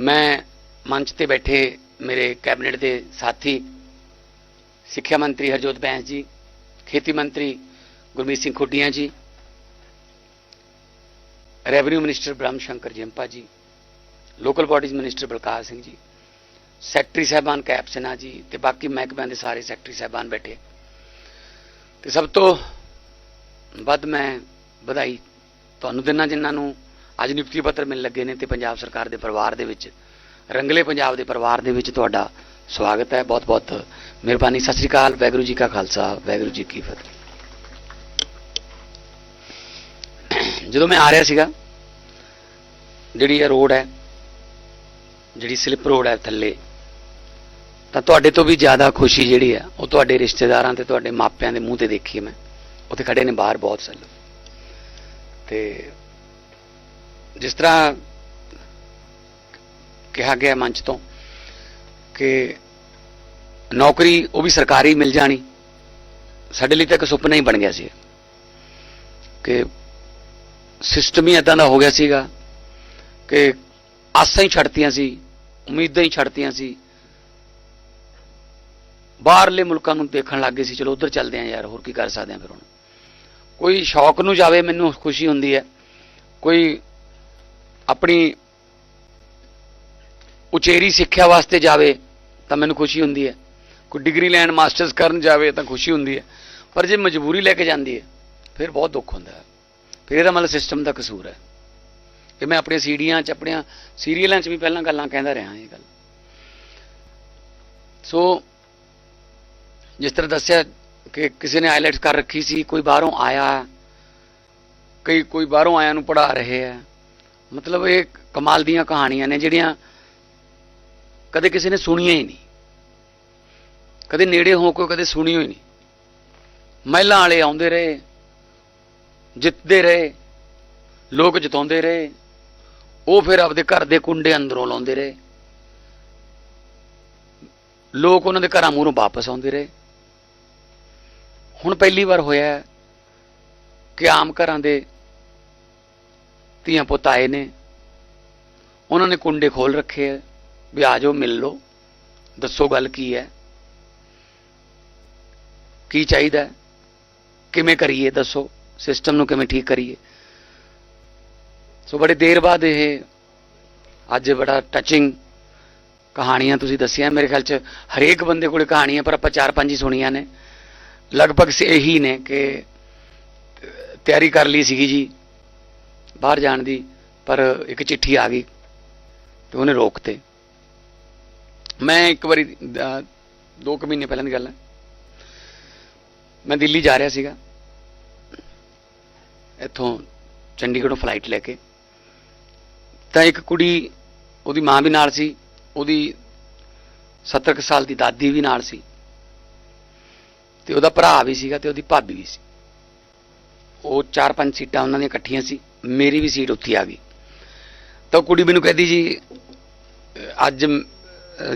ਮੈਂ ਮੰਚ ਤੇ ਬੈਠੇ ਮੇਰੇ ਕੈਬਨਿਟ ਦੇ ਸਾਥੀ, ਸਿੱਖਿਆ ਮੰਤਰੀ ਹਰਜੋਤ ਬੈਂਸ ਜੀ, ਖੇਤੀ ਮੰਤਰੀ ਗੁਰਮੀਤ ਸਿੰਘ ਖੁੱਡੀਆਂ ਜੀ, revenue minister Brahm Shankar Jimpa ji, local bodies minister Balkar Singh ji, secretary ਸਾਹਿਬਾਨ ਕੈਪ ਸਿਨਹਾ ਜੀ ਤੇ ਬਾਕੀ ਮਹਿਕਮਿਆਂ ਦੇ ਸਾਰੇ ਸੈਕਟਰੀ ਸਾਹਿਬਾਨ ਬੈਠੇ। ਤੇ ਸਭ ਤੋਂ ਵੱਧ ਮੈਂ ਵਧਾਈ ਤੁਹਾਨੂੰ ਦਿਨਾਂ ਜਿਨ੍ਹਾਂ ਨੂੰ ਅੱਜ ਨਿਯੁਕਤੀ ਪੱਤਰ ਮਿਲਣ ਲੱਗੇ ਨੇ ਤੇ ਪੰਜਾਬ ਸਰਕਾਰ ਦੇ ਪਰਿਵਾਰ ਦੇ ਵਿੱਚ, ਰੰਗਲੇ ਪੰਜਾਬ ਦੇ ਪਰਿਵਾਰ ਦੇ ਵਿੱਚ ਤੁਹਾਡਾ ਸਵਾਗਤ ਹੈ। ਬਹੁਤ ਬਹੁਤ ਮਿਹਰਬਾਨੀ। ਸਤਿ ਸ੍ਰੀ ਅਕਾਲ। ਵੈਗੁਰੂ ਜੀ ਕਾ ਖਾਲਸਾ। ਵੈਗੁਰੂ ਜੀ ਕੀ ਫਤਿਹ। ਜਦੋਂ ਮੈਂ ਆ ਰਿਹਾ ਸੀਗਾ, ਜਿਹੜੀ ਇਹ ਰੋਡ ਹੈ, ਜਿਹੜੀ ਸਲਿੱਪ ਰੋਡ ਹੈ ਥੱਲੇ, ਤਾਂ ਤੁਹਾਡੇ ਤੋਂ ਵੀ ਜ਼ਿਆਦਾ ਖੁਸ਼ੀ ਜਿਹੜੀ ਹੈ, ਉਹ ਤੁਹਾਡੇ ਰਿਸ਼ਤੇਦਾਰਾਂ ਤੇ ਤੁਹਾਡੇ ਮਾਪਿਆਂ ਦੇ ਮੂੰਹ ਤੇ ਦੇਖੀ ਹੈ ਮੈਂ। ਉੱਥੇ ਖੜੇ ਨੇ ਬਾਹਰ ਬਹੁਤ ਸਾਰੇ ਲੋਕ। ਤੇ ਜਿਸ ਤਰ੍ਹਾਂ ਕਿਹਾ ਗਿਆ ਮੰਚ ਤੋਂ ਕਿ ਨੌਕਰੀ ਉਹ ਵੀ ਸਰਕਾਰੀ ਮਿਲ ਜਾਣੀ। ਸਾਡੇ ਲਈ ਤਾਂ ਇੱਕ ਸੁਪਨਾ ਹੀ ਬਣ ਗਿਆ ਸੀ। ਕਿ ਸਿਸਟਮ ਹੀ ਇਦਾਂ ਦਾ ਹੋ ਗਿਆ ਸੀਗਾ ਕਿ ਆਸਾਂ ਹੀ ਛੱਡਤੀਆਂ ਸੀ, ਉਮੀਦਾਂ ਹੀ ਛੱਡਤੀਆਂ ਸੀ। ਬਾਹਰਲੇ ਮੁਲਕਾਂ ਨੂੰ ਦੇਖਣ ਲੱਗ ਗਏ ਸੀ, ਚਲੋ ਉਧਰ ਚੱਲਦੇ ਆਂ ਯਾਰ, ਹੋਰ ਕੀ ਕਰ ਸਕਦੇ ਆਂ ਫਿਰ ਹੁਣ। ਕੋਈ ਸ਼ੌਕ ਨੂੰ ਜਾਵੇ, ਮੈਨੂੰ ਖੁਸ਼ੀ ਹੁੰਦੀ ਹੈ। ਕੋਈ ਆਪਣੀ ਉਚੇਰੀ ਸਿੱਖਿਆ ਵਾਸਤੇ ਜਾਵੇ ਤਾਂ ਮੈਨੂੰ ਖੁਸ਼ੀ ਹੁੰਦੀ ਹੈ। ਕੋਈ ਡਿਗਰੀ ਲੈਣ ਮਾਸਟਰਸ ਕਰਨ ਜਾਵੇ ਤਾਂ ਖੁਸ਼ੀ ਹੁੰਦੀ ਹੈ। ਪਰ ਜੇ ਮਜਬੂਰੀ ਲੈ ਕੇ ਜਾਂਦੀ ਹੈ, ਫਿਰ ਬਹੁਤ ਦੁੱਖ ਹੁੰਦਾ ਹੈ। ਫਿਰ ਇਹਦਾ ਮਤਲਬ ਸਿਸਟਮ ਦਾ ਕਸੂਰ ਹੈ। ਇਹ ਮੈਂ ਆਪਣੀਆਂ ਸੀਡੀਆਂ 'ਚ, ਆਪਣੀਆਂ ਸੀਰੀਅਲਾਂ 'ਚ ਵੀ ਪਹਿਲਾਂ ਗੱਲਾਂ ਕਹਿੰਦਾ ਰਿਹਾ ਇਹ ਗੱਲ। ਸੋ ਜਿਸ ਤਰ੍ਹਾਂ ਦੱਸਿਆ ਕਿ ਕਿਸੇ ਨੇ ਆਈਲੈਟਸ ਕਰ ਰੱਖੀ ਸੀ, ਕੋਈ ਬਾਹਰੋਂ ਆਇਆ, ਕਈ ਕੋਈ ਬਾਹਰੋਂ ਆਇਆ ਨੂੰ ਪੜਾ ਰਹੇ ਹੈ। ਮਤਲਬ ਇਹ ਕਮਾਲ ਦੀਆਂ ਕਹਾਣੀਆਂ ਨੇ ਜਿਹੜੀਆਂ ਕਦੇ ਕਿਸੇ ਨੇ ਸੁਣੀਆਂ ਹੀ ਨਹੀਂ। ਕਦੇ ਨੇੜੇ ਹੋ ਕੇ ਕਦੇ ਸੁਣੀ ਹੋਈ ਨਹੀਂ। ਮਹਿਲਾਂ ਵਾਲੇ ਆਉਂਦੇ ਰਹੇ, ਜਿੱਤਦੇ ਰਹੇ, ਲੋਕ ਜਿਤਾਉਂਦੇ ਰਹੇ, ਉਹ ਫਿਰ ਆਪਦੇ ਘਰ ਦੇ ਕੁੰਡੇ ਅੰਦਰੋਂ ਲਾਉਂਦੇ ਰਹੇ। ਲੋਕ ਉਹਨਾਂ ਦੇ ਘਰਾਂ ਮੂਹਰੋਂ ਵਾਪਸ ਆਉਂਦੇ ਰਹੇ। ਹੁਣ ਪਹਿਲੀ ਵਾਰ ਹੋਇਆ ਕਿ ਆਮ ਘਰਾਂ ਦੇ ਧੀਆਂ ਪੁੱਤ ਆਏ ਨੇ। ਉਹਨਾਂ ਨੇ ਕੁੰਡੇ ਖੋਲ ਰੱਖੇ ਹੈ ਵੀ ਆ ਜਾਓ, ਮਿਲ ਲਓ। ਦੱਸੋ ਗੱਲ ਕੀ ਹੈ? ਕੀ ਚਾਹੀਦਾ? ਕਿਵੇਂ ਕਰੀਏ? ਦੱਸੋ। ਸਿਸਟਮ ਨੂੰ ਕਿਵੇਂ ਠੀਕ ਕਰੀਏ? ਸੋ ਬੜੇ ਦੇਰ ਬਾਅਦ ਇਹ ਅੱਜ ਬੜਾ ਟੱਚਿੰਗ ਕਹਾਣੀਆਂ ਤੁਸੀਂ ਦੱਸੀਆਂ। ਮੇਰੇ ਖਿਆਲ ਚ ਹਰੇਕ ਬੰਦੇ ਕੋਲੇ ਕਹਾਣੀਆਂ, ਪਰ ਆਪਾਂ ਚਾਰ ਪੰਜ ਹੀ ਸੁਣੀਆਂ ਨੇ। ਲਗਭਗ ਸੇ ਇਹੀ ਨੇ ਕਿ ਤਿਆਰੀ ਕਰ ਲਈ ਸੀਗੀ ਜੀ। ਬਾਹਰ ਜਾਣ ਦੀ ਪਰ ਇੱਕ ਚਿੱਠੀ ਆ ਗਈ ਤੇ ਉਹਨੇ ਰੋਕਤੇ। ਮੈਂ ਇੱਕ ਵਾਰੀ ਅਹ, ਦੋ ਕੁ ਮਹੀਨੇ ਪਹਿਲਾਂ ਦੀ ਗੱਲ ਹੈ। ਮੈਂ ਦਿੱਲੀ ਜਾ ਰਿਹਾ ਸੀਗਾ। ਇੱਥੋਂ ਚੰਡੀਗੜ੍ਹੋਂ ਫਲਾਈਟ ਲੈ ਕੇ। ਤਾਂ ਇੱਕ ਕੁੜੀ ਉਹਦੀ ਮਾਂ ਵੀ ਨਾਲ ਸੀ ਉਹਦੀ 70 ਕੁ ਸਾਲ ਦੀ ਦਾਦੀ ਵੀ ਨਾਲ ਸੀ। ਤੇ ਉਹਦਾ ਭਰਾ ਵੀ ਸੀਗਾ ਤੇ ਉਹਦੀ ਭਾਬੀ ਵੀ ਸੀ। ਉਹ ਚਾਰ ਪੰਜ ਸੀਟਾਂ ਉਹਨਾਂ ਦੀਆਂ ਇਕੱਠੀਆਂ ਸੀ। ਮੇਰੀ ਵੀ ਸੀਟ ਉੱਥੇ ਆ ਗਈ। ਤਾਂ ਉਹ ਕੁੜੀ ਮੈਨੂੰ ਕਹਿੰਦੀ ਜੀ, ਅੱਜ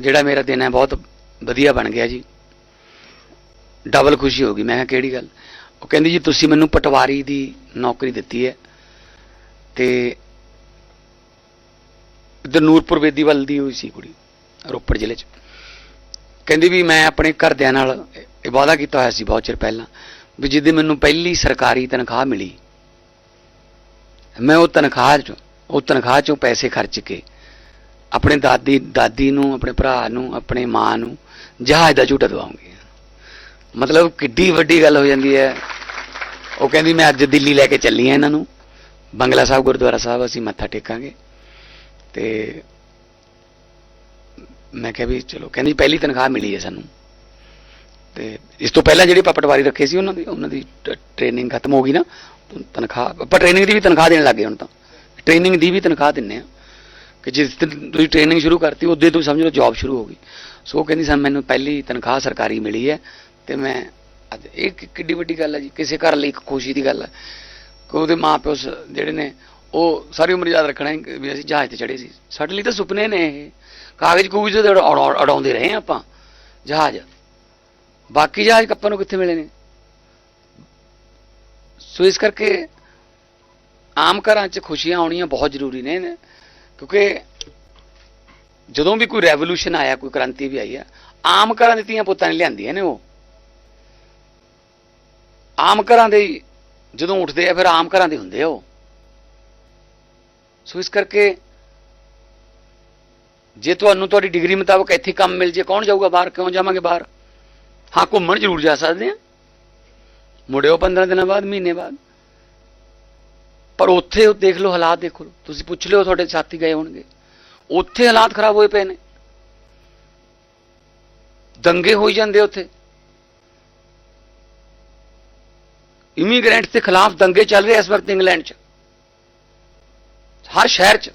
ਜਿਹੜਾ ਮੇਰਾ ਦਿਨ ਹੈ, ਬਹੁਤ ਵਧੀਆ ਬਣ ਗਿਆ ਜੀ। ਡਬਲ ਖੁਸ਼ੀ ਹੋ ਗਈ। ਮੈਂ ਕਿਹਾ, ਕਿਹੜੀ ਗੱਲ? ਉਹ ਕਹਿੰਦੀ ਜੀ, ਤੁਸੀਂ ਮੈਨੂੰ ਪਟਵਾਰੀ ਦੀ ਨੌਕਰੀ ਦਿੱਤੀ ਹੈ ਤੇ ਇੱਧਰ ਨੂਰਪੁਰ ਵੇਦੀ ਵੱਲ ਦੀ ਹੋਈ ਸੀ ਕੁੜੀ, ਰੋਪੜ ਜ਼ਿਲ੍ਹੇ 'ਚ। ਕਹਿੰਦੀ ਵੀ ਮੈਂ ਆਪਣੇ ਘਰਦਿਆਂ ਨਾਲ ਇਹ ਵਾਅਦਾ ਕੀਤਾ ਹੋਇਆ ਸੀ ਬਹੁਤ ਚਿਰ ਪਹਿਲਾਂ ਵੀ ਜਿੱਦੇ ਮੈਨੂੰ ਪਹਿਲੀ ਸਰਕਾਰੀ ਤਨਖਾਹ ਮਿਲੀ। ਮੈਂ ਉਹ ਤਨਖਾਹ 'ਚੋਂ, ਉਹ ਤਨਖਾਹ 'ਚੋਂ ਪੈਸੇ ਖਰਚ ਕੇ ਆਪਣੇ ਦਾਦੀ ਦਾਦੀ ਨੂੰ, ਆਪਣੇ ਭਰਾ ਨੂੰ, ਆਪਣੇ ਮਾਂ ਨੂੰ ਜਹਾਜ਼ ਦਾ ਝੂਟਾ ਦਵਾਉਂਗੀ। ਮਤਲਬ ਕਿੱਡੀ ਵੱਡੀ ਗੱਲ ਹੋ ਜਾਂਦੀ ਹੈ। ਉਹ ਕਹਿੰਦੀ, ਮੈਂ ਅੱਜ ਦਿੱਲੀ ਲੈ ਕੇ ਚੱਲੀ ਆ ਇਹਨਾਂ ਨੂੰ। ਬੰਗਲਾ ਸਾਹਿਬ, ਗੁਰਦੁਆਰਾ ਸਾਹਿਬ ਅਸੀਂ ਮੱਥਾ ਟੇਕਾਂਗੇ। ਤੇ ਮੈਂ ਕਿਹਾ ਵੀ ਚਲੋ, ਕਹਿੰਦੀ ਪਹਿਲੀ ਤਨਖਾਹ ਮਿਲੀ ਹੈ ਸਾਨੂੰ। ਤੇ ਇਸ ਤੋਂ ਪਹਿਲਾਂ ਜਿਹੜੇ ਆਪਾਂ ਪਟਵਾਰੀ ਰੱਖੇ ਸੀ ਉਹਨਾਂ ਦੀ ਉਹਨਾਂ ਦੀ ਟ੍ਰੇਨਿੰਗ ਖਤਮ ਹੋ ਗਈ ਨਾ ਤਨਖਾਹ, ਆਪਾਂ ਟ੍ਰੇਨਿੰਗ ਦੀ ਵੀ ਤਨਖਾਹ ਦੇਣ ਲੱਗੇ ਹੁਣ ਤਾਂ। ਟ੍ਰੇਨਿੰਗ ਦੀ ਵੀ ਤਨਖਾਹ ਦਿੰਨੇ ਆ ਕਿ ਜਿਸ ਦਿਨ ਤੁਸੀਂ ਟ੍ਰੇਨਿੰਗ ਸ਼ੁਰੂ ਕਰਤੀ ਉਦੋਂ ਤੁਸੀਂ ਸਮਝ ਲਓ ਜੌਬ ਸ਼ੁਰੂ ਹੋ ਗਈ। ਸੋ ਉਹ ਕਹਿੰਦੀ ਸਨ ਮੈਨੂੰ ਪਹਿਲੀ ਤਨਖਾਹ ਸਰਕਾਰੀ ਮਿਲੀ ਹੈ ਤੇ ਮੈਂ ਅੱਜ, ਇਹ ਕਿੱਡੀ ਵੱਡੀ ਗੱਲ ਹੈ ਜੀ। ਕਿਸੇ ਘਰ ਲਈ ਇੱਕ ਖੁਸ਼ੀ ਦੀ ਗੱਲ ਹੈ। ਕਿ ਉਹਦੇ ਮਾਪਿਓ ਸ- ਜਿਹੜੇ ਨੇ, ਉਹ ਸਾਰੀ ਉਮਰ ਯਾਦ ਰੱਖਣਾ ਵੀ ਅਸੀਂ ਜਹਾਜ਼ ਤੇ ਚੜੇ ਸੀ। ਸਾਡੇ ਲਈ ਤਾਂ ਸੁਪਨੇ ਨੇ ਇਹ। ਕਾਗਜ਼ ਕੂਗਜ਼ ਤੇ ਉਡਾ- ਉਡਾਉਂਦੇ ਰਹੇ ਹਾਂ ਆਪਾਂ। ਜਹਾਜ਼। ਬਾਕੀ ਜਹਾਜ਼ ਕੱਪਾਂ ਨੂੰ ਕਿੱਥੇ ਮਿਲੇ ਨੇ? ਸੋ ਇਸ ਕਰਕੇ ਆਮ ਘਰਾਂ 'ਚ ਖੁਸ਼ੀਆਂ ਆਉਣੀਆਂ ਬਹੁਤ ਜ਼ਰੂਰੀ ਨੇ ਕਿਉਂਕਿ ਜਦੋਂ ਵੀ ਕੋਈ ਰੈਵੋਲੂਸ਼ਨ ਆਇਆ, ਕੋਈ ਕ੍ਰਾਂਤੀ ਵੀ ਆਈ ਹੈ ਆਮ ਘਰਾਂ ਦੀਆਂ ਧੀਆਂ ਪੁੱਤਾਂ ਨੇ ਲਿਆਂਦੀਆਂ ਨੇ ਉਹ। ਆਮ ਘਰਾਂ ਦੇ ਜਦੋਂ ਉੱਠਦੇ ਆ, ਫਿਰ ਆਮ ਘਰਾਂ ਦੇ ਹੁੰਦੇ ਆ ਉਹ। ਸੋ ਇਸ ਕਰਕੇ ਜੇ ਤੁਹਾਨੂੰ ਤੁਹਾਡੀ ਡਿਗਰੀ ਮੁਤਾਬਕ ਇੱਥੇ ਕੰਮ ਮਿਲ ਜੇ, ਕੌਣ ਜਾਊਗਾ ਬਾਹਰ? ਕਿਉਂ ਜਾਵਾਂਗੇ ਬਾਹਰ? ਹਾਂ, ਘੁੰਮਣ ਜ਼ਰੂਰ ਜਾ ਸਕਦੇ ਆ। ਮੁੜਿਓ 15 ਦਿਨਾਂ ਬਾਅਦ, ਮਹੀਨੇ ਬਾਅਦ। ਪਰ ਉੱਥੇ ਉਹ ਦੇਖ ਲਓ ਹਾਲਾਤ, ਦੇਖੋ। ਤੁਸੀਂ ਪੁੱਛ ਲਿਓ, ਤੁਹਾਡੇ ਸਾਥੀ ਗਏ ਹੋਣਗੇ। ਉੱਥੇ ਹਾਲਾਤ ਖਰਾਬ ਹੋਏ ਪਏ ਨੇ। ਦੰਗੇ ਹੋਈ ਜਾਂਦੇ ਉੱਥੇ। ਇਮੀਗ੍ਰੈਂਟਸ ਦੇ ਖਿਲਾਫ ਦੰਗੇ ਚੱਲ ਰਹੇ ਇਸ ਵਕਤ ਇੰਗਲੈਂਡ 'ਚ। ਹਰ ਸ਼ਹਿਰ 'ਚ।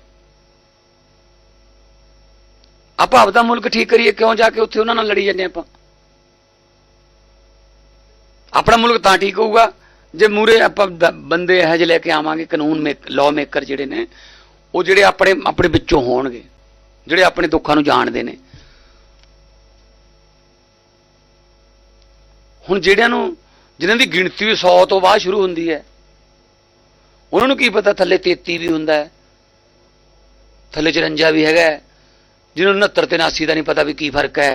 ਆਪਾਂ ਆਪਦਾ ਮੁਲਕ ਠੀਕ ਕਰੀਏ, ਕਿਉਂ ਜਾ ਕੇ ਉੱਥੇ ਉਹਨਾਂ ਨਾਲ ਲੜੀ ਜਾਂਦੇ ਆਪਾਂ? ਆਪਣਾ ਮੁਲਕ ਤਾਂ ਠੀਕ ਹੋਊਗਾ ਜੇ ਮੂਰੇ ਆਪਾਂ ਬੰਦੇ ਇਹੋ ਜਿਹੇ ਲੈ ਕੇ ਆਵਾਂਗੇ, ਕਾਨੂੰਨ ਮੇਕ ਲਾਅ ਮੇਕਰ ਜਿਹੜੇ ਨੇ, ਉਹ ਜਿਹੜੇ ਆਪਣੇ ਆਪਣੇ ਵਿੱਚੋਂ ਹੋਣਗੇ, ਜਿਹੜੇ ਆਪਣੇ ਦੁੱਖਾਂ ਨੂੰ ਜਾਣਦੇ ਨੇ ਹੁਣ ਜਿਹੜਿਆਂ ਨੂੰ, ਜਿਨ੍ਹਾਂ ਦੀ ਗਿਣਤੀ ਵੀ 100 ਤੋਂ ਬਾਅਦ ਸ਼ੁਰੂ ਹੁੰਦੀ ਹੈ, ਉਹਨਾਂ ਨੂੰ ਕੀ ਪਤਾ ਥੱਲੇ 33 ਵੀ ਹੁੰਦਾ ਹੈ, ਥੱਲੇ 54 ਵੀ ਹੈਗਾ ਹੈ। ਜਿਹਨੂੰ 69 ਤੇ 79 ਦਾ ਨਹੀਂ ਪਤਾ ਵੀ ਕੀ ਫ਼ਰਕ ਹੈ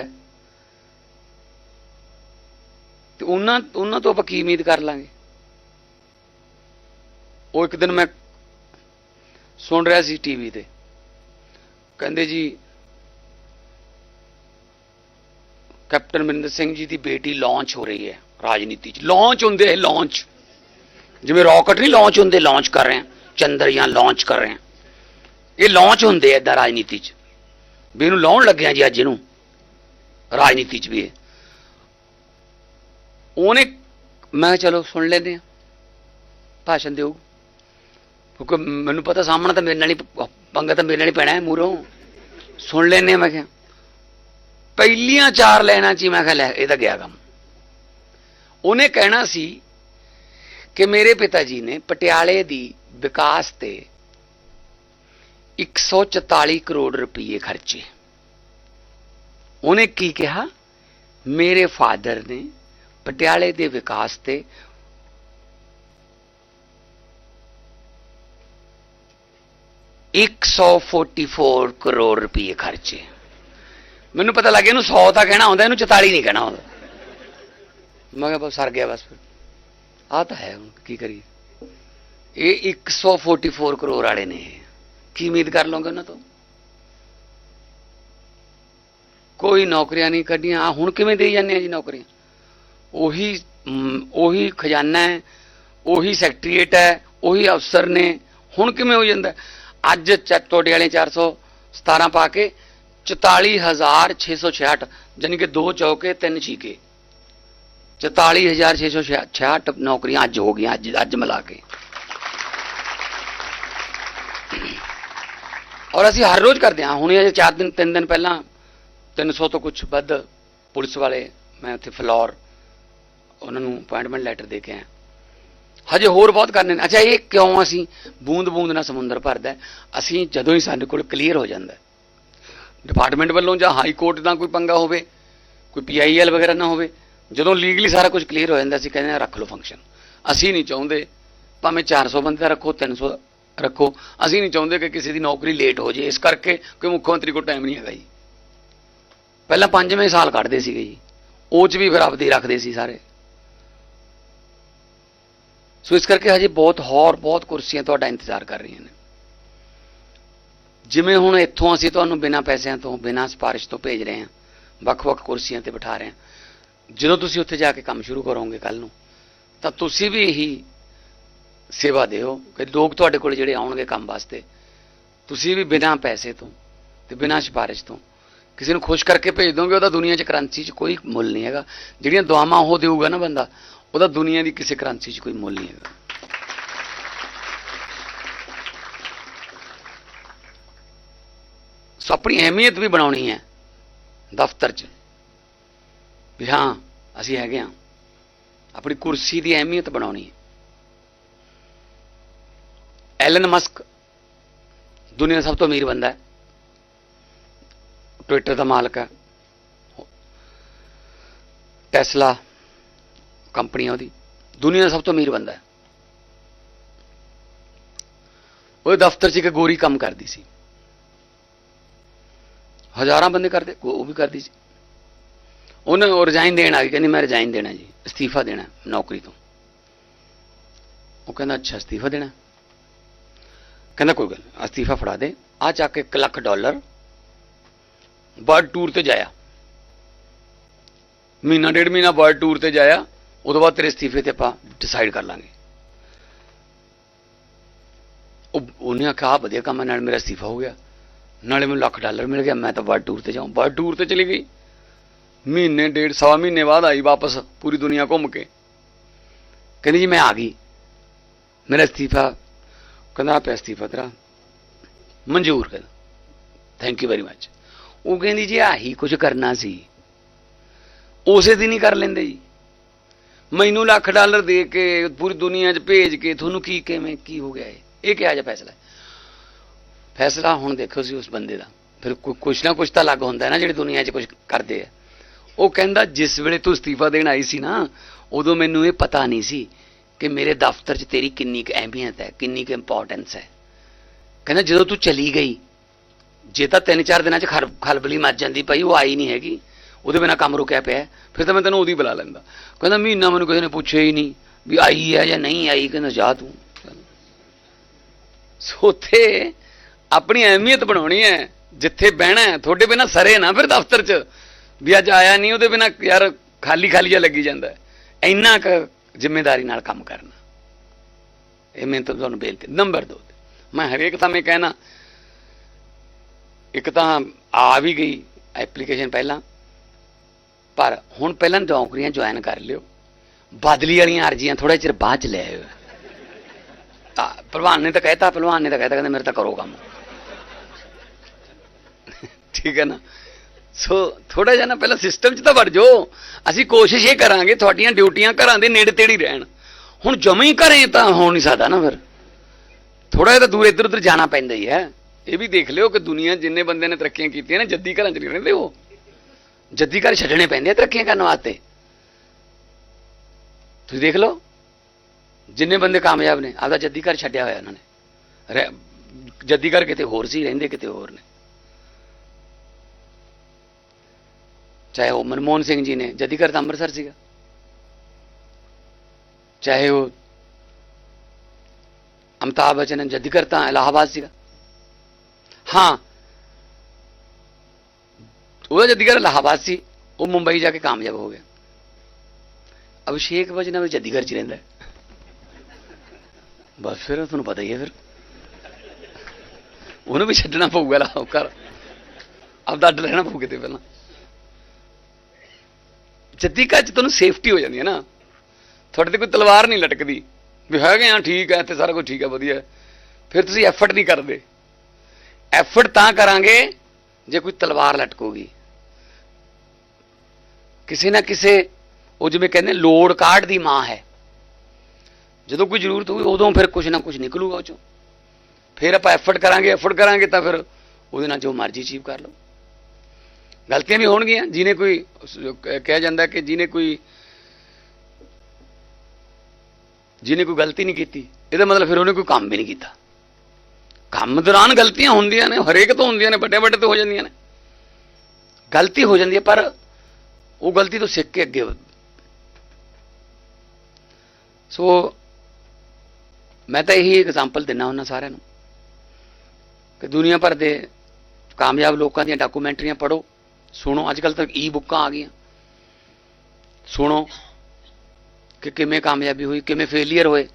ਤੇ ਉਹਨਾਂ ਉਹਨਾਂ ਤੋਂ ਆਪਾਂ ਕੀ ਉਮੀਦ ਕਰ ਲਾਂਗੇ? ਉਹ ਇੱਕ ਦਿਨ ਮੈਂ ਸੁਣ ਰਿਹਾ ਸੀ ਟੀਵੀ ਤੇ। ਕਹਿੰਦੇ ਜੀ, ਕੈਪਟਨ ਅਮਰਿੰਦਰ ਸਿੰਘ ਜੀ ਦੀ ਬੇਟੀ ਲਾਂਚ ਹੋ ਰਹੀ ਹੈ, ਰਾਜਨੀਤੀ 'ਚ। ਲਾਂਚ ਹੁੰਦੇ ਹੈ ਲਾਂਚ ਜਿਵੇਂ ਰਾਕਟ ਨਹੀਂ ਲਾਂਚ ਹੁੰਦੇ ਲਾਂਚ ਕਰ ਰਹੇ ਹਾਂ। ਚੰਦਰਯਾਨ ਲਾਂਚ ਕਰ ਰਹੇ ਹਾਂ। ਇਹ ਲਾਂਚ ਹੁੰਦੇ ਐ ਇਦਾਂ ਰਾਜਨੀਤੀ 'ਚ। ਵੀ ਇਹਨੂੰ ਲਾਉਣ ਲੱਗਿਆ ਜੀ ਅੱਜ ਇਹਨੂੰ। ਰਾਜਨੀਤੀ 'ਚ ਵੀ ਇਹ। ਉਹਨੇ ਮੈਂ ਕਿਹਾ, ਚਲੋ ਸੁਣ ਲੈਂਦੇ ਆ ਭਾਸ਼ਣ ਦਿਓ। ਕਿਉਂਕਿ ਮੈਨੂੰ ਪਤਾ ਸਾਹਮਣਾ ਤਾਂ ਮੇਰੇ ਨਾਲ ਹੀ ਪ- ਪੰਗਾ ਤਾਂ ਮੇਰੇ ਨਾਲ ਹੀ ਪੈਣਾ ਹੈ ਮੂਰੋਂ ਸੁਣ ਲੈਂਦੇ ਆ ਮੈਂ ਕਿਹਾ। ਪਹਿਲੀਆਂ ਚਾਰ ਲੈਣਾ ਚ ਹੀ ਮੈਂ ਕਿਹਾ, ਲੈ, ਇਹ ਤਾਂ ਗਿਆ ਕੰਮ। ਉਹਨੇ ਕਹਿਣਾ ਸੀ ਕਿ ਮੇਰੇ ਪਿਤਾ ਜੀ ਨੇ ਪਟਿਆਲੇ ਦੀ ਵਿਕਾਸ ਤੇ 144 ਕਰੋੜ ਰੁਪਏ ਖਰਚੇ। ਉਹਨੇ ਕੀ ਕਿਹਾ? ਮੇਰੇ ਫਾਦਰ ਨੇ ਪਟਿਆਲੇ ਦੇ ਵਿਕਾਸ ਤੇ ਇੱਕ ਸੌ 144 ਕਰੋੜ ਰੁਪਏ ਖਰਚੇ। ਮੈਨੂੰ ਪਤਾ ਲੱਗ ਗਿਆ ਇਹਨੂੰ 100 ਤਾਂ ਕਹਿਣਾ ਹੁੰਦਾ ਇਹਨੂੰ 44 ਨਹੀਂ ਕਹਿਣਾ ਹੁੰਦਾ ਮੈਂ ਕਿਹਾ ਬਸ ਸਰ ਗਿਆ ਬਸ ਫਿਰ। ਆ ਤਾਂ ਹੈ ਹੁਣ, ਕੀ ਕਰੀਏ। ਇਹ 144 ਕਰੋੜ ਵਾਲੇ ਨੇ ਕੀ ਉਮੀਦ ਕਰ ਲਓਗੇ ਉਹਨਾਂ ਤੋਂ? ਕੋਈ ਨੌਕਰੀਆਂ ਨਹੀਂ ਕੱਢੀਆਂ। ਆਹ ਹੁਣ ਕਿਵੇਂ ਦੇਈ ਜਾਂਦੇ ਆ ਜੀ ਨੌਕਰੀਆਂ? ਉਹੀ ਮ, ਉਹੀ ਖਜ਼ਾਨਾ ਹੈ ਉਹੀ ਸੈਕਟਰੀਏਟ ਹੈ ਉਹੀ ਅਫਸਰ ਨੇ ਹੁਣ ਕਿਵੇਂ ਹੋ ਜਾਂਦਾ ਹੈ? ਅੱਜ ਚ- ਤੁਹਾਡੇ ਵਾਲੇ 417 ਪਾ ਕੇ 44666 ਜਾਨੀ ਕਿ ਦੋ ਚੌਕੇ ਤਿੰਨ ਛੀਕੇ 44666 ਨੌਕਰੀਆਂ ਅੱਜ ਹੋ ਗਈਆਂ ਅੱਜ ਅੱਜ ਮਿਲਾ ਕੇ ਔਰ ਅਸੀਂ ਹਰ ਰੋਜ਼ ਕਰਦੇ ਹਾਂ ਹੁਣੇ ਅਜੇ 4 ਦਿਨ 3 ਦਿਨ ਪਹਿਲਾਂ 300 ਤੋਂ ਕੁਝ ਵੱਧ ਪੁਲਿਸ ਵਾਲੇ ਮੈਂ ਉੱਥੇ ਫਲੋਰ ਉਹਨਾਂ ਨੂੰ ਅਪਾਇੰਟਮੈਂਟ ਲੈਟਰ ਦੇ ਕੇ ਆਇਆ। ਹਜੇ ਹੋਰ ਬਹੁਤ ਕਰਨੇ ਨੇ। ਅੱਛਾ, ਇਹ ਕਿਉਂ ਅਸੀਂ ਬੂੰਦ ਬੂੰਦ ਨਾਲ ਸਮੁੰਦਰ ਭਰਦਾ ਅਸੀਂ ਜਦੋਂ ਹੀ ਸਾਡੇ ਕੋਲ ਕਲੀਅਰ ਹੋ ਜਾਂਦਾ ਡਿਪਾਰਟਮੈਂਟ ਵੱਲੋਂ ਜਾਂ ਹਾਈ ਕੋਰਟ ਦਾ ਕੋਈ ਪੰਗਾ ਹੋਵੇ, ਕੋਈ ਪੀਆਈਐਲ ਵਗੈਰਾ ਨਾ ਹੋਵੇ, ਜਦੋਂ ਲੀਗਲੀ ਸਾਰਾ ਕੁਝ ਕਲੀਅਰ ਹੋ ਜਾਂਦਾ, ਅਸੀਂ ਕਹਿੰਦੇ ਹਾਂ ਰੱਖ ਲਓ ਫੰਕਸ਼ਨ ਅਸੀਂ ਨਹੀਂ ਚਾਹੁੰਦੇ ਭਾਵੇਂ 400 ਬੰਦੇ ਦਾ ਰੱਖੋ 300 ਰੱਖੋ। ਅਸੀਂ ਨਹੀਂ ਚਾਹੁੰਦੇ ਕਿ ਕਿਸੇ ਦੀ ਨੌਕਰੀ ਲੇਟ ਹੋ ਜੇ। ਇਸ ਕਰਕੇ ਕੋਈ ਮੁੱਖ ਮੰਤਰੀ ਕੋਲ ਟਾਈਮ ਨਹੀਂ ਹੈਗਾ ਜੀ। ਪਹਿਲਾਂ ਪੰਜਵੇਂ ਸਾਲ ਕੱਢਦੇ ਸੀਗੇ ਜੀ। ਉਹ ਚ ਵੀ ਫਿਰ ਆਪਦੀ ਰੱਖਦੇ ਸੀ ਸਾਰੇ। ਸੋ ਇਸ ਕਰਕੇ ਹਜੇ ਬਹੁਤ ਹੋਰ, ਬਹੁਤ ਕੁਰਸੀਆਂ ਤੁਹਾਡਾ ਇੰਤਜ਼ਾਰ ਕਰ ਰਹੀਆਂ ਨੇ। ਜਿਵੇਂ ਹੁਣ ਇੱਥੋਂ ਅਸੀਂ ਤੁਹਾਨੂੰ ਬਿਨਾਂ ਪੈਸਿਆਂ ਤੋਂ, ਬਿਨਾਂ ਸਿਫਾਰਿਸ਼ ਤੋਂ ਭੇਜ ਰਹੇ ਹਾਂ, ਵੱਖ-ਵੱਖ ਕੁਰਸੀਆਂ ਤੇ ਬਿਠਾ ਰਹੇ ਹਾਂ। ਜਦੋਂ ਤੁਸੀਂ ਉੱਥੇ ਜਾ ਕੇ ਕੰਮ ਸ਼ੁਰੂ ਕਰੋਗੇ ਕੱਲ ਨੂੰ, ਤਾਂ ਤੁਸੀਂ ਵੀ ਇਹੀ ਸੇਵਾ ਦਿਓ ਕਿ ਲੋਕ ਤੁਹਾਡੇ ਕੋਲ ਜਿਹੜੇ ਆਉਣਗੇ ਕੰਮ ਵਾਸਤੇ, ਤੁਸੀਂ ਵੀ ਬਿਨਾਂ ਪੈਸੇ ਤੋਂ ਤੇ ਬਿਨਾਂ ਸਿਫਾਰਿਸ਼ ਤੋਂ ਕਿਸੇ ਨੂੰ ਖੁਸ਼ ਕਰਕੇ ਭੇਜ ਦੋਗੇ, ਉਹਦਾ ਦੁਨੀਆ 'ਚ ਕਰੰਸੀ 'ਚ ਕੋਈ ਮੁੱਲ ਨਹੀਂ ਹੈਗਾ। ਜਿਹੜੀਆਂ ਦੁਆਵਾਂ ਉਹ ਦੇਊਗਾ ਨਾ ਬੰਦਾ ਉਹਦਾ ਦੁਨੀਆ ਦੀ ਕਿਸੇ ਕਰੰਸੀ 'ਚ ਕੋਈ ਮੁੱਲ ਨਹੀਂ ਹੈਗਾ। ਸੋ ਆਪਣੀ ਅਹਿਮੀਅਤ ਵੀ ਬਣਾਉਣੀ ਹੈ ਦਫ਼ਤਰ 'ਚ। ਵੀ ਹਾਂ, ਅਸੀਂ ਹੈਗੇ ਹਾਂ। ਆਪਣੀ ਕੁਰਸੀ ਦੀ ਅਹਿਮੀਅਤ ਬਣਾਉਣੀ ਹੈ। ਐਲਨ ਮਸਕ ਦੁਨੀਆ ਦਾ ਸਭ ਤੋਂ ਅਮੀਰ ਬੰਦਾ ਹੈ। ਟਵਿੱਟਰ ਦਾ ਮਾਲਕ ਹੈ। ਟੈਸਲਾ ਕੰਪਨੀ ਆ ਉਹਦੀ ਦੁਨੀਆ ਦਾ ਸਭ ਤੋਂ ਅਮੀਰ ਬੰਦਾ ਹੈ। ਉਹ ਦਫ਼ਤਰ 'ਚ ਇੱਕ ਗੋਰੀ ਕੰਮ ਕਰਦੀ ਸੀ। ਹਜ਼ਾਰਾਂ ਬੰਦੇ ਕਰਦੇ, ਉਹ ਵੀ ਕਰਦੀ ਸੀ। ਉਹਨੇ ਉਹ ਰਿਜ਼ਾਈਨ ਦੇਣ ਆ ਗਈ, ਕਹਿੰਦੀ ਮੈਂ ਰਿਜ਼ਾਈਨ ਦੇਣਾ ਜੀ, ਅਸਤੀਫਾ ਦੇਣਾ ਨੌਕਰੀ ਤੋਂ। ਉਹ ਕਹਿੰਦਾ, ਅੱਛਾ, ਅਸਤੀਫਾ ਦੇਣਾ। ਕਹਿੰਦਾ, ਕੋਈ ਗੱਲ ਅਸਤੀਫਾ ਫੜਾ ਦੇ। ਆ ਚੱਕ ਕੇ 1 ਲੱਖ ਡਾਲਰ ਵਰਲਡ ਟੂਰ ਤੇ ਜਾਇਆ। ਮਹੀਨਾ, ਡੇਢ ਮਹੀਨਾ ਵਰਲਡ ਟੂਰ ਤੇ ਜਾਇਆ। ਉਦੋਂ ਬਾਅਦ ਤੇਰੇ ਅਸਤੀਫੇ ਤੇ ਆਪਾਂ ਡਿਸਾਈਡ ਕਰ ਲਾਂਗੇ। ਉਹ, ਉਹਨੇ ਆਖਿਆ, ਆਹ ਵਧੀਆ ਕੰਮ ਹੈ, ਨਾਲ ਮੇਰਾ ਅਸਤੀਫਾ ਹੋ ਗਿਆ। ਨਾਲੇ ਮੈਨੂੰ ਲੱਖ ਡਾਲਰ ਮਿਲ ਗਿਆ, ਮੈਂ ਤਾਂ ਵਰਲਡ ਟੂਰ ਤੇ ਜਾਉਂ ਵਰਲਡ ਟੂਰ ਤੇ ਚਲੀ ਗਈ। ਮਹੀਨੇ, ਡੇਢ ਸਵਾ ਮਹੀਨੇ ਬਾਅਦ ਆਈ ਵਾਪਸ, ਪੂਰੀ ਦੁਨੀਆ ਘੁੰਮ ਕੇ। ਕਹਿੰਦੀ ਜੀ, ਮੈਂ ਆ ਗਈ। ਮੇਰਾ ਅਸਤੀਫਾ, ਕਹਿੰਦਾ ਪਿਆ ਅਸਤੀਫਾ ਤੇਰਾ। ਮਨਜ਼ੂਰ ਕਰ। ਥੈਂਕ ਯੂ ਵੈਰੀ ਮੱਚ ਉਹ ਕਹਿੰਦੀ ਜੀ, ਆਹੀ ਕੁਝ ਕਰਨਾ ਸੀ। ਉਸੇ ਦਿਨ ਹੀ ਕਰ ਲੈਂਦੇ ਜੀ। ਮੈਨੂੰ ਲੱਖ ਡਾਲਰ ਦੇ ਕੇ ਪੂਰੀ ਦੁਨੀਆ 'ਚ ਭੇਜ ਕੇ ਤੁਹਾਨੂੰ ਕੀ ਕਿਵੇਂ, ਕੀ ਹੋ ਗਿਆ ਇਹ? ਇਹ ਕਿਹਾ ਜਾ ਫੈਸਲਾ ਫੈਸਲਾ ਹੁਣ ਦੇਖੋ ਸੀ ਉਸ ਬੰਦੇ ਦਾ। ਫਿਰ ਕੁ- ਕੁਛ ਨਾ ਕੁਛ ਤਾਂ ਲੱਗ ਹੁੰਦਾ ਨਾ ਜਿਹੜੇ ਦੁਨੀਆ 'ਚ ਕੁਝ ਕਰਦੇ ਆ। ਉਹ ਕਹਿੰਦਾ ਜਿਸ ਵੇਲੇ ਤੂੰ ਅਸਤੀਫਾ ਦੇਣ ਆਈ ਸੀ ਨਾ, ਉਦੋਂ ਮੈਨੂੰ ਇਹ ਪਤਾ ਨਹੀਂ ਸੀ ਕਿ ਮੇਰੇ ਦਫ਼ਤਰ 'ਚ ਤੇਰੀ ਕਿੰਨੀ ਕੁ ਅਹਿਮੀਅਤ ਹੈ, ਕਿੰਨੀ ਕੁ ਇੰਪੋਰਟੈਂਸ ਹੈ। ਕਹਿੰਦਾ ਜਦੋਂ ਤੂੰ ਚਲੀ ਗਈ, ਜੇ ਤਾਂ ਤਿੰਨ ਚਾਰ ਦਿਨਾਂ 'ਚ ਖਰ- ਖਲਬਲੀ ਮੱਚ ਜਾਂਦੀ ਭਾਈ ਉਹ ਆਈ ਨਹੀਂ ਹੈਗੀ। ਉਹਦੇ ਬਿਨਾ ਕੰਮ ਰੁਕਿਆ ਪਿਆ ਫਿਰ ਤਾਂ ਮੈਂ ਤੈਨੂੰ ਉਹਦੀ ਬੁਲਾ ਲੈਂਦਾ। ਕਹਿੰਦਾ, ਮਹੀਨਾ ਮੈਨੂੰ ਕਿਸੇ ਨੇ ਪੁੱਛਿਆ ਹੀ ਨਹੀਂ ਵੀ ਆਈ ਹੈ ਜਾਂ ਨਹੀਂ ਆਈ। ਕਹਿੰਦਾ, ਜਾ ਤੂੰ। ਸੋਥੇ ਆਪਣੀ ਅਹਿਮੀਅਤ ਬਣਾਉਣੀ ਹੈ। ਜਿੱਥੇ ਬਹਿਣਾ ਹੈ, ਤੁਹਾਡੇ ਬਿਨਾ ਸਰੇ ਨਾ ਫਿਰ ਦਫ਼ਤਰ 'ਚ। ਵੀ ਅੱਜ ਆਇਆ ਨਹੀਂ, ਉਹਦੇ ਬਿਨਾ ਯਾਰ ਖਾਲੀ ਖਾਲੀ ਜਿਹਾ ਲੱਗੀ ਜਾਂਦਾ ਇੰਨਾ ਕੁ ਜ਼ਿੰਮੇਵਾਰੀ ਨਾਲ ਕੰਮ ਕਰਨਾ। ਇਹ ਮੈਂ ਤੁਹਾਨੂੰ ਬੇਨਤੀ ਨੰਬਰ 2 ਮੈਂ ਹਰੇਕ ਸਮੇਂ ਕਹਿਣਾ, ਇੱਕ ਤਾਂ ਆ ਵੀ ਗਈ ਐਪਲੀਕੇਸ਼ਨ ਪਹਿਲਾਂ। ਪਰ ਹੁਣ ਪਹਿਲਾਂ ਨੌਕਰੀਆਂ ਜੁਆਇਨ ਕਰ ਲਿਓ। ਬਦਲੀ ਵਾਲੀਆਂ ਅਰਜ਼ੀਆਂ ਥੋੜਾ ਚਿਰ ਬਾਅਦ ਚ ਲੈ ਆਇਓ। ਤਾਂ ਭਲਵਾਨ ਨੇ ਤਾਂ ਕਹਿਤਾ, ਭਲਵਾਨ ਨੇ ਤਾਂ ਕਹਿਤਾ, ਕਹਿੰਦੇ ਮੇਰੇ ਤਾਂ ਕਰੋ ਕੰਮ। ਠੀਕ ਹੈ ਨਾ? ਸੋ ਥੋੜਾ ਜਿਹਾ ਨਾ ਪਹਿਲਾਂ ਸਿਸਟਮ 'ਚ ਤਾਂ ਵੜ ਜਾਓ। ਅਸੀਂ ਕੋਸ਼ਿਸ਼ ਇਹ ਕਰਾਂਗੇ ਤੁਹਾਡੀਆਂ ਡਿਊਟੀਆਂ ਘਰਾਂ ਦੇ ਨੇੜੇ ਤੇੜੇ ਹੀ ਰਹਿਣ। ਹੁਣ ਜਮੇ ਹੀ ਘਰੇ ਤਾਂ ਹੋ ਨਹੀਂ ਸਕਦਾ ਨਾ ਫਿਰ। ਥੋੜਾ ਜਿਹਾ ਤਾਂ ਦੂਰ ਇੱਧਰ ਉੱਧਰ ਜਾਣਾ ਪੈਂਦਾ ਹੀ ਹੈ। ਇਹ ਵੀ ਦੇਖ ਲਿਓ ਕਿ ਦੁਨੀਆ ਜਿੰਨੇ ਬੰਦੇ ਨੇ ਤਰੱਕੀਆਂ ਕੀਤੀਆਂ ਨੇ, ਜੱਦੀ ਘਰਾਂ 'ਚ ਨਹੀਂ ਰਹਿੰਦੇ ਉਹ। ਜੱਦੀ ਘਰ ਛੱਡਣੇ ਪੈਂਦੇ ਆ ਤਰੱਕੀਆਂ ਕਰਨ ਵਾਸਤੇ। ਤੁਸੀਂ ਦੇਖ ਲਓ, ਜਿੰਨੇ ਬੰਦੇ ਕਾਮਯਾਬ ਨੇ, ਆਪਦਾ ਜੱਦੀ ਘਰ ਛੱਡਿਆ ਹੋਇਆ ਉਹਨਾਂ ਨੇ। ਜੱਦੀ ਘਰ ਕਿਤੇ ਹੋਰ ਸੀ, ਰਹਿੰਦੇ ਕਿਤੇ ਹੋਰ ਨੇ। ਚਾਹੇ ਉਹ ਮਨਮੋਹਨ ਸਿੰਘ ਜੀ ਨੇ, ਜੱਦੀ ਘਰ ਤਾਂ ਅੰਮ੍ਰਿਤਸਰ ਸੀਗਾ। ਚਾਹੇ ਉਹ ਅਮਿਤਾਭ ਬਚਨ ਜੱਦੀ ਘਰ ਤਾਂ ਇਲਾਹਾਬਾਦ ਸੀਗਾ। ਹਾਂ ਉਹਦਾ ਜੱਦੀਗਰ ਘਰ ਸੀ, ਉਹ ਮੁੰਬਈ ਜਾ ਕੇ ਕਾਮਯਾਬ ਹੋ ਗਿਆ। ਅਭਿਸ਼ੇਕ ਬਚਨ ਵੀ ਜੱਦੀਗਰ ਚ ਰਹਿੰਦਾ। ਬਸ ਫਿਰ ਤੁਹਾਨੂੰ ਪਤਾ ਹੀ ਹੈ ਫਿਰ। ਉਹਨੂੰ ਵੀ ਛੱਡਣਾ ਪਊਗਾ ਲਾ ਉਹ ਘਰ। ਆਪਦਾ ਅੱਡ ਰਹਿਣਾ ਪਊ ਕਿਤੇ ਪਹਿਲਾਂ। ਜੱਦੀ ਘਰ ਚ ਤੁਹਾਨੂੰ ਸੇਫਟੀ ਹੋ ਜਾਂਦੀ ਹੈ ਨਾ। ਤੁਹਾਡੇ ਤੇ ਕੋਈ ਤਲਵਾਰ ਨਹੀਂ ਲਟਕਦੀ। ਵੀ ਹੈਗੇ ਆ, ਠੀਕ ਹੈ ਇੱਥੇ ਸਾਰਾ ਕੁਝ ਠੀਕ ਹੈ ਵਧੀਆ। ਫਿਰ ਤੁਸੀਂ ਐਫਰਟ ਨਹੀਂ ਕਰਦੇ। ਐਫਰਟ ਤਾਂ ਕਰਾਂਗੇ, ਜੇ ਕੋਈ ਤਲਵਾਰ ਲਟਕੂਗੀ। ਕਿਸੇ ਨਾ ਕਿਸੇ, ਉਹ ਜਿਵੇਂ ਕਹਿੰਦੇ ਲੋੜ ਕਾਰਡ ਦੀ ਮਾਂ ਹੈ। ਜਦੋਂ ਕੋਈ ਜ਼ਰੂਰਤ ਹੋਈ, ਉਦੋਂ ਫਿਰ ਕੁਝ ਨਾ ਕੁਝ ਨਿਕਲੂਗਾ ਉਹ ਚੋਂ। ਫਿਰ ਆਪਾਂ ਐਫਰਟ ਕਰਾਂਗੇ ਐਫਰਟ ਕਰਾਂਗੇ ਤਾਂ ਫਿਰ ਉਹਦੇ ਨਾਲ ਜੋ ਮਰਜ਼ੀ ਅਚੀਵ ਕਰ ਲਓ। ਗਲਤੀਆਂ ਵੀ ਹੋਣਗੀਆਂ, ਜਿਹਨੇ ਕੋਈ ਕਿਹਾ ਜਾਂਦਾ ਕਿ ਜਿਹਨੇ ਕੋਈ ਜਿਹਨੇ ਕੋਈ ਗਲਤੀ ਨਹੀਂ ਕੀਤੀ, ਇਹਦਾ ਮਤਲਬ ਫਿਰ ਉਹਨੇ ਕੋਈ ਕੰਮ ਵੀ ਨਹੀਂ ਕੀਤਾ। ਕੰਮ ਦੌਰਾਨ ਗਲਤੀਆਂ ਹੁੰਦੀਆਂ ਨੇ, ਹਰੇਕ ਤੋਂ ਹੁੰਦੀਆਂ ਨੇ, ਵੱਡੇ ਵੱਡੇ ਤੋਂ ਹੋ ਜਾਂਦੀਆਂ ਨੇ। ਗਲਤੀ ਹੋ ਜਾਂਦੀ ਹੈ, ਪਰ ਉਹ ਗਲਤੀ ਤੋਂ ਸਿੱਖ ਕੇ ਅੱਗੇ ਵਧ। ਸੋ ਮੈਂ ਤਾਂ ਇਹੀ ਐਗਜ਼ਾਮਪਲ ਦਿੰਨਾ ਹੁੰਦਾ ਸਾਰਿਆਂ ਨੂੰ ਕਿ ਦੁਨੀਆ ਭਰ ਦੇ ਕਾਮਯਾਬ ਲੋਕਾਂ ਦੀਆਂ ਡਾਕੂਮੈਂਟਰੀਆਂ ਪੜ੍ਹੋ, ਸੁਣੋ। ਅੱਜ ਕੱਲ ਤਾਂ ਈ ਬੁੱਕਾਂ ਆ ਗਈਆਂ। ਸੁਣੋ ਕਿ ਕਿਵੇਂ ਕਾਮਯਾਬੀ ਹੋਈ, ਕਿਵੇਂ ਫੇਲਿਅਰ ਹੋਏ।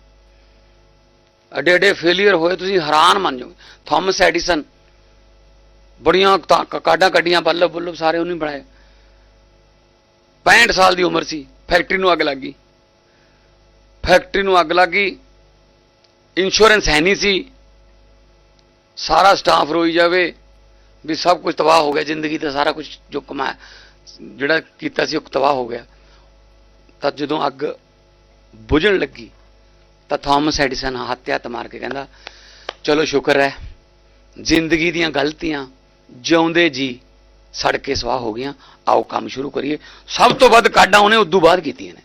ਅੱਡੇ ਅੱਡੇ ਫੇਲਿਅਰ ਹੋਏ, ਤੁਸੀਂ ਹੈਰਾਨ ਮੰਨ ਜਾਓ। ਥਾਮਸ ਐਡੀਸਨ ਬੜੀਆਂ ਤਾਂ ਕਾਢਾਂ ਕੱਢੀਆਂ ਬੱਲਬ ਬੱਲਬ ਸਾਰੇ ਉਹਨੇ ਬਣਾਏ। 65 ਸਾਲ ਦੀ ਉਮਰ ਸੀ, ਫੈਕਟਰੀ ਨੂੰ ਅੱਗ ਲੱਗ ਗਈ। ਫੈਕਟਰੀ ਨੂੰ ਅੱਗ ਲੱਗ ਗਈ ਇੰਸ਼ੋਰੈਂਸ ਹੈ ਨਹੀਂ ਸੀ। ਸਾਰਾ ਸਟਾਫ ਰੋਈ ਜਾਵੇ ਵੀ ਸਭ ਕੁਝ ਤਬਾਹ ਹੋ ਗਿਆ, ਜ਼ਿੰਦਗੀ ਦਾ ਸਾਰਾ ਕੁਝ ਜੋ ਕਮਾਇਆ ਜਿਹੜਾ ਕੀਤਾ ਸੀ ਉਹ ਤਬਾਹ ਹੋ ਗਿਆ। ਤਾਂ ਜਦੋਂ ਅੱਗ ਬੁਝਣ ਲੱਗੀ, ਤਾਂ ਥਾਮਸ ਐਡੀਸਨ ਹੱਥ ਹੱਥ ਮਾਰ ਕੇ ਕਹਿੰਦਾ, ਚਲੋ ਸ਼ੁਕਰ ਹੈ, ਜ਼ਿੰਦਗੀ ਦੀਆਂ ਗਲਤੀਆਂ ਜਿਉਂਦੇ ਜੀ ਸੜ ਕੇ ਸਵਾਹ ਹੋ ਗਈਆਂ, ਆਓ ਕੰਮ ਸ਼ੁਰੂ ਕਰੀਏ। ਸਭ ਤੋਂ ਵੱਧ ਕਾਢਾਂ ਉਹਨੇ ਉਦੋਂ ਬਾਅਦ ਕੀਤੀਆਂ ਨੇ।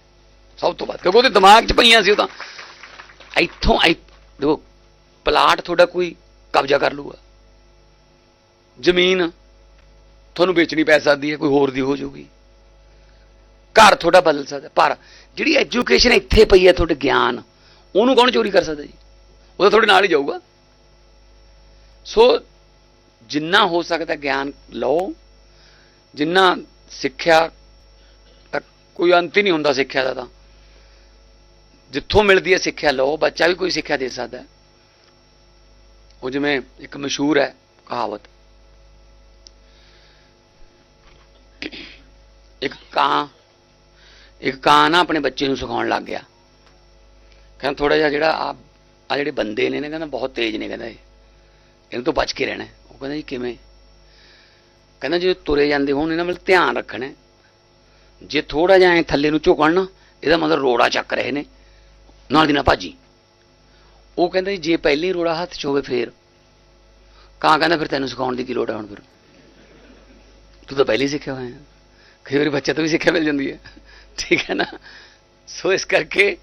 ਸਭ ਤੋਂ ਵੱਧ, ਕਿਉਂਕਿ ਉਹਦੇ ਦਿਮਾਗ 'ਚ ਪਈਆਂ ਸੀ ਉਹ ਤਾਂ। ਇੱਥੋਂ ਇ- ਦੇਖੋ, ਪਲਾਟ ਤੁਹਾਡਾ ਕੋਈ ਕਬਜ਼ਾ ਕਰ ਲੂਗਾ ਜ਼ਮੀਨ ਤੁਹਾਨੂੰ ਵੇਚਣੀ ਪੈ ਸਕਦੀ ਹੈ, ਕੋਈ ਹੋਰ ਦੀ ਹੋ ਜਾਊਗੀ। ਘਰ ਤੁਹਾਡਾ ਬਦਲ ਸਕਦਾ। ਪਰ ਜਿਹੜੀ ਐਜੂਕੇਸ਼ਨ ਇੱਥੇ ਪਈ ਹੈ ਤੁਹਾਡੇ ਗਿਆਨ, ਉਹਨੂੰ ਕੌਣ ਚੋਰੀ ਕਰ ਸਕਦਾ ਜੀ? ਉਹ ਤਾਂ ਤੁਹਾਡੇ ਨਾਲ ਹੀ ਜਾਊਗਾ। ਸੋ ਜਿੰਨਾ ਹੋ ਸਕਦਾ ਗਿਆਨ ਲਓ ਜਿੰਨਾ ਸਿੱਖਿਆ ਤੱਕ ਕੋਈ ਅੰਤ ਹੀ ਨਹੀਂ ਹੁੰਦਾ ਸਿੱਖਿਆ ਦਾ ਤਾਂ। ਜਿੱਥੋਂ ਮਿਲਦੀ ਹੈ ਸਿੱਖਿਆ ਲਓ, ਬੱਚਾ ਵੀ ਕੋਈ ਸਿੱਖਿਆ ਦੇ ਸਕਦਾ ਹੈ। ਉਹ ਜਿਵੇਂ ਇੱਕ ਮਸ਼ਹੂਰ ਹੈ ਕਹਾਵਤ। ਇੱਕ ਕਾਂ ਇੱਕ ਕਾਂ ਨਾ ਆਪਣੇ ਬੱਚੇ ਨੂੰ ਸਿਖਾਉਣ ਲੱਗ ਗਿਆ। ਕਹਿੰਦਾ ਥੋੜਾ ਜਿਹਾ ਜਿਹੜਾ ਆ ਆ ਜਿਹੜੇ ਬੰਦੇ ਨੇ ਨਾ ਕਹਿੰਦਾ ਬਹੁਤ ਤੇਜ਼ ਨੇ, ਕਹਿੰਦਾ ਇਹ। ਇਹਨਾਂ ਤੋਂ ਬਚ ਕੇ ਰਹਿਣਾ ਉਹ ਕਹਿੰਦਾ ਜੀ ਕਿਵੇਂ? ਕਹਿੰਦਾ ਜੇ ਤੁਰੇ ਜਾਂਦੇ ਹੋਣ, ਇਹਨਾਂ ਵੱਲ ਧਿਆਨ ਰੱਖਣਾ ਜੇ ਥੋੜਾ ਜਿਹਾ ਐ ਥੱਲੇ ਨੂੰ ਝੁਕਣ ਨਾ, ਇਹਦਾ ਮਤਲਬ ਰੋੜਾ ਚੱਕ ਰਹੇ ਨੇ। ਨਾਲ ਦੀ ਨਾ ਭਾਜੀ। ਉਹ ਕਹਿੰਦਾ ਜੀ, ਜੇ ਪਹਿਲੀ ਰੋੜਾ ਹੱਥ 'ਚ ਹੋਵੇ ਫੇਰ। ਕਾਂ ਕਹਿੰਦਾ ਫਿਰ ਤੈਨੂੰ ਸਿਖਾਉਣ ਦੀ ਕੀ ਲੋੜ ਹੈ ਹੁਣ ਫਿਰ। ਤੂੰ ਤਾਂ ਪਹਿਲੇ ਸਿੱਖਿਆ ਹੋਇਆ। ਹੈ ਕਈ ਵਾਰੀ ਬੱਚੇ ਤੋਂ ਵੀ ਸਿੱਖਿਆ ਮਿਲ ਜਾਂਦੀ ਹੈ। ਠੀਕ ਹੈ ਨਾ? ਸੋ ਇਸ ਕਰਕੇ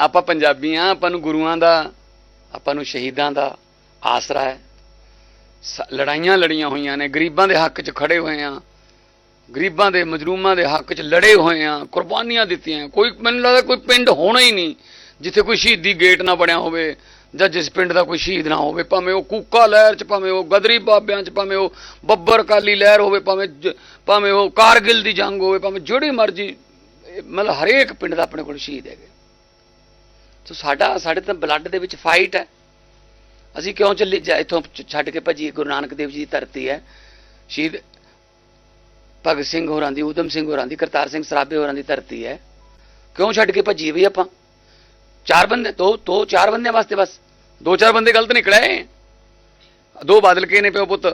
ਆਪਾਂ ਪੰਜਾਬੀ ਹਾਂ ਆਪਾਂ ਨੂੰ ਗੁਰੂਆਂ ਦਾ, ਆਪਾਂ ਨੂੰ ਸ਼ਹੀਦਾਂ ਦਾ ਆਸਰਾ ਹੈ। ਲੜਾਈਆਂ ਲੜੀਆਂ ਹੋਈਆਂ ਨੇ, ਗਰੀਬਾਂ ਦੇ ਹੱਕ 'ਚ ਖੜੇ ਹੋਏ ਆ। ਗਰੀਬਾਂ ਦੇ, ਮਜਰੂਮਾਂ ਦੇ ਹੱਕ 'ਚ ਲੜੇ ਹੋਏ ਆ, ਕੁਰਬਾਨੀਆਂ ਦਿੱਤੀਆਂ ਕੋਈ, ਮੈਨੂੰ ਲੱਗਦਾ ਕੋਈ ਪਿੰਡ ਹੋਣਾ ਹੀ ਨਹੀਂ, ਜਿੱਥੇ ਕੋਈ ਸ਼ਹੀਦੀ ਗੇਟ ਨਾ ਬਣਿਆ ਹੋਵੇ, ਜਾਂ ਜਿਸ ਪਿੰਡ ਦਾ ਕੋਈ ਸ਼ਹੀਦ ਨਾ ਹੋਵੇ, ਭਾਵੇਂ ਉਹ ਕੂਕਾ ਲਹਿਰ 'ਚ, ਭਾਵੇਂ ਉਹ ਗਦਰੀ ਬਾਬਿਆਂ 'ਚ, ਭਾਵੇਂ ਉਹ ਬੱਬਰ ਕਾਲੀ ਲਹਿਰ ਹੋਵੇ, ਭਾਵੇਂ ਜ- ਭਾਵੇਂ ਉਹ ਕਾਰਗਿਲ ਦੀ ਜੰਗ ਹੋਵੇ, ਭਾਵੇਂ ਜਿਹੜੀ ਮਰਜ਼ੀ ਮਤਲਬ ਹਰੇਕ ਪਿੰਡ ਦਾ ਆਪਣੇ ਕੋਲ ਸ਼ਹੀਦ ਹੈਗੇ। ਸੋ ਸਾਡਾ, ਸਾਡੇ ਤਾਂ ਬਲੱਡ ਦੇ ਵਿੱਚ ਫਾਈਟ ਹੈ। ਅਸੀਂ ਕਿਉਂ ਚੱਲੇ ਜਾ- ਇੱਥੋਂ ਛੱਡ ਕੇ ਭੱਜੀਏ ਗੁਰੂ ਨਾਨਕ ਦੇਵ ਜੀ ਦੀ ਧਰਤੀ ਹੈ। ਸ਼ਹੀਦ ਭਗਤ ਸਿੰਘ ਹੋਰਾਂ ਦੀ, ਊਧਮ ਸਿੰਘ ਹੋਰਾਂ ਦੀ, ਕਰਤਾਰ ਸਿੰਘ ਸਰਾਭੇ ਹੋਰਾਂ ਦੀ ਧਰਤੀ ਹੈ। ਕਿਉਂ ਛੱਡ ਕੇ ਭੱਜੀਏ ਵੀ ਆਪਾਂ? ਚਾਰ ਬੰਦੇ ਦੋ ਦੋ ਚਾਰ ਬੰਦਿਆਂ ਵਾਸਤੇ ਬਸ। ਦੋ ਚਾਰ ਬੰਦੇ ਗਲਤ ਨਿਕਲੇ। ਦੋ ਬਾਦਲ ਕੇ ਨੇ ਪਿਓ ਪੁੱਤ।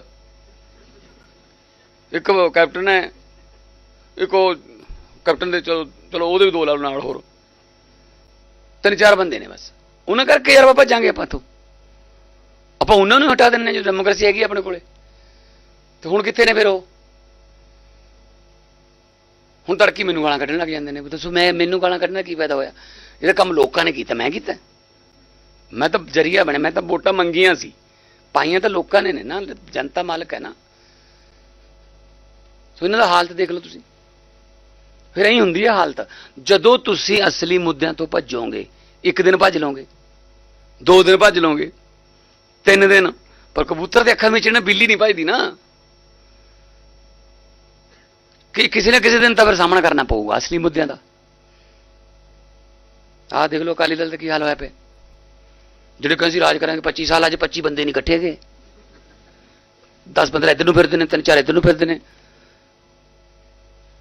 ਇੱਕ ਕੈਪਟਨ ਹੈ। ਇੱਕ ਉਹ ਕੈਪਟਨ ਦੇ ਚਲੋ ਚਲੋ ਉਹਦੇ ਵੀ ਦੋ ਲਾ ਨਾਲ ਹੋਰ। ਤਿੰਨ ਚਾਰ ਬੰਦੇ ਨੇ ਬਸ। ਉਹਨਾਂ ਕਰਕੇ ਯਾਰ ਆਪਾਂ ਭੱਜਾਂਗੇ ਆਪਾਂ ਤੋਂ ਆਪਾਂ ਉਹਨਾਂ ਨੂੰ ਹਟਾ ਦਿੰਨੇ ਜੋ ਡੈਮੋਕ੍ਰੇਸੀ ਹੈਗੀ ਆਪਣੇ ਕੋਲੇ। ਤੇ ਹੁਣ ਕਿੱਥੇ ਨੇ ਫਿਰ ਉਹ? ਹੁਣ ਤੜਕੀ ਮੈਨੂੰ ਗਾਲਾਂ ਕੱਢਣ ਲੱਗ ਜਾਂਦੇ ਨੇ, ਵੀ ਦੱਸੋ ਮੈਂ ਮੈਨੂੰ ਗਾਲਾਂ ਕੱਢਣਾ ਕੀ ਫਾਇਦਾ ਹੋਇਆ? ਇਹਦਾ ਕੰਮ ਲੋਕਾਂ ਨੇ ਕੀਤਾ, ਮੈਂ ਕੀਤਾ। ਮੈਂ ਤਾਂ ਜਰੀਆ ਬਣਿਆ, ਮੈਂ ਤਾਂ ਵੋਟਾਂ ਮੰਗੀਆਂ ਸੀ। ਪਾਈਆਂ ਤਾਂ ਲੋਕਾਂ ਨੇ ਨੇ ਨਾ, ਜਨਤਾ ਮਾਲਕ ਹੈ ਨਾ। ਸੋ ਇਹਨਾਂ ਦਾ ਹਾਲਤ ਦੇਖ ਲਓ ਤੁਸੀਂ। ਫਿਰ ਐਂ ਹੁੰਦੀ ਹੈ ਹਾਲਤ, ਜਦੋਂ ਤੁਸੀਂ ਅਸਲੀ ਮੁੱਦਿਆਂ ਤੋਂ ਭੱਜੋਗੇ, ਇੱਕ ਦਿਨ ਭੱਜ ਲਓਗੇ, ਦੋ ਦਿਨ ਭੱਜ ਲਓਗੇ ਤਿੰਨ ਦਿਨ। ਪਰ ਕਬੂਤਰ ਦੇ ਅੱਖਾਂ ਵਿੱਚ ਨਾ ਬਿੱਲੀ ਨਹੀਂ ਭੱਜਦੀ ਨਾ। ਕਿ ਕਿਸੇ ਨਾ ਕਿਸੇ ਦਿਨ ਤਾਂ ਫਿਰ ਸਾਹਮਣਾ ਕਰਨਾ ਪਊਗਾ, ਅਸਲੀ ਮੁੱਦਿਆਂ ਦਾ। ਆਹ ਦੇਖ ਲਓ ਅਕਾਲੀ ਦਲ ਦਾ ਕੀ ਹਾਲ ਹੋਇਆ ਪਿਆ। ਜਿਹੜੇ ਕਹਿੰਦੇ ਸੀ ਰਾਜ ਕਰਾਂਗੇ 25 ਸਾਲ ਅੱਜ 25 ਬੰਦੇ ਨਹੀਂ ਇਕੱਠੇ ਗਏ 10 15 ਇੱਧਰ ਨੂੰ ਫਿਰਦੇ ਨੇ, ਤਿੰਨ ਚਾਰ ਇੱਧਰ ਨੂੰ ਫਿਰਦੇ ਨੇ।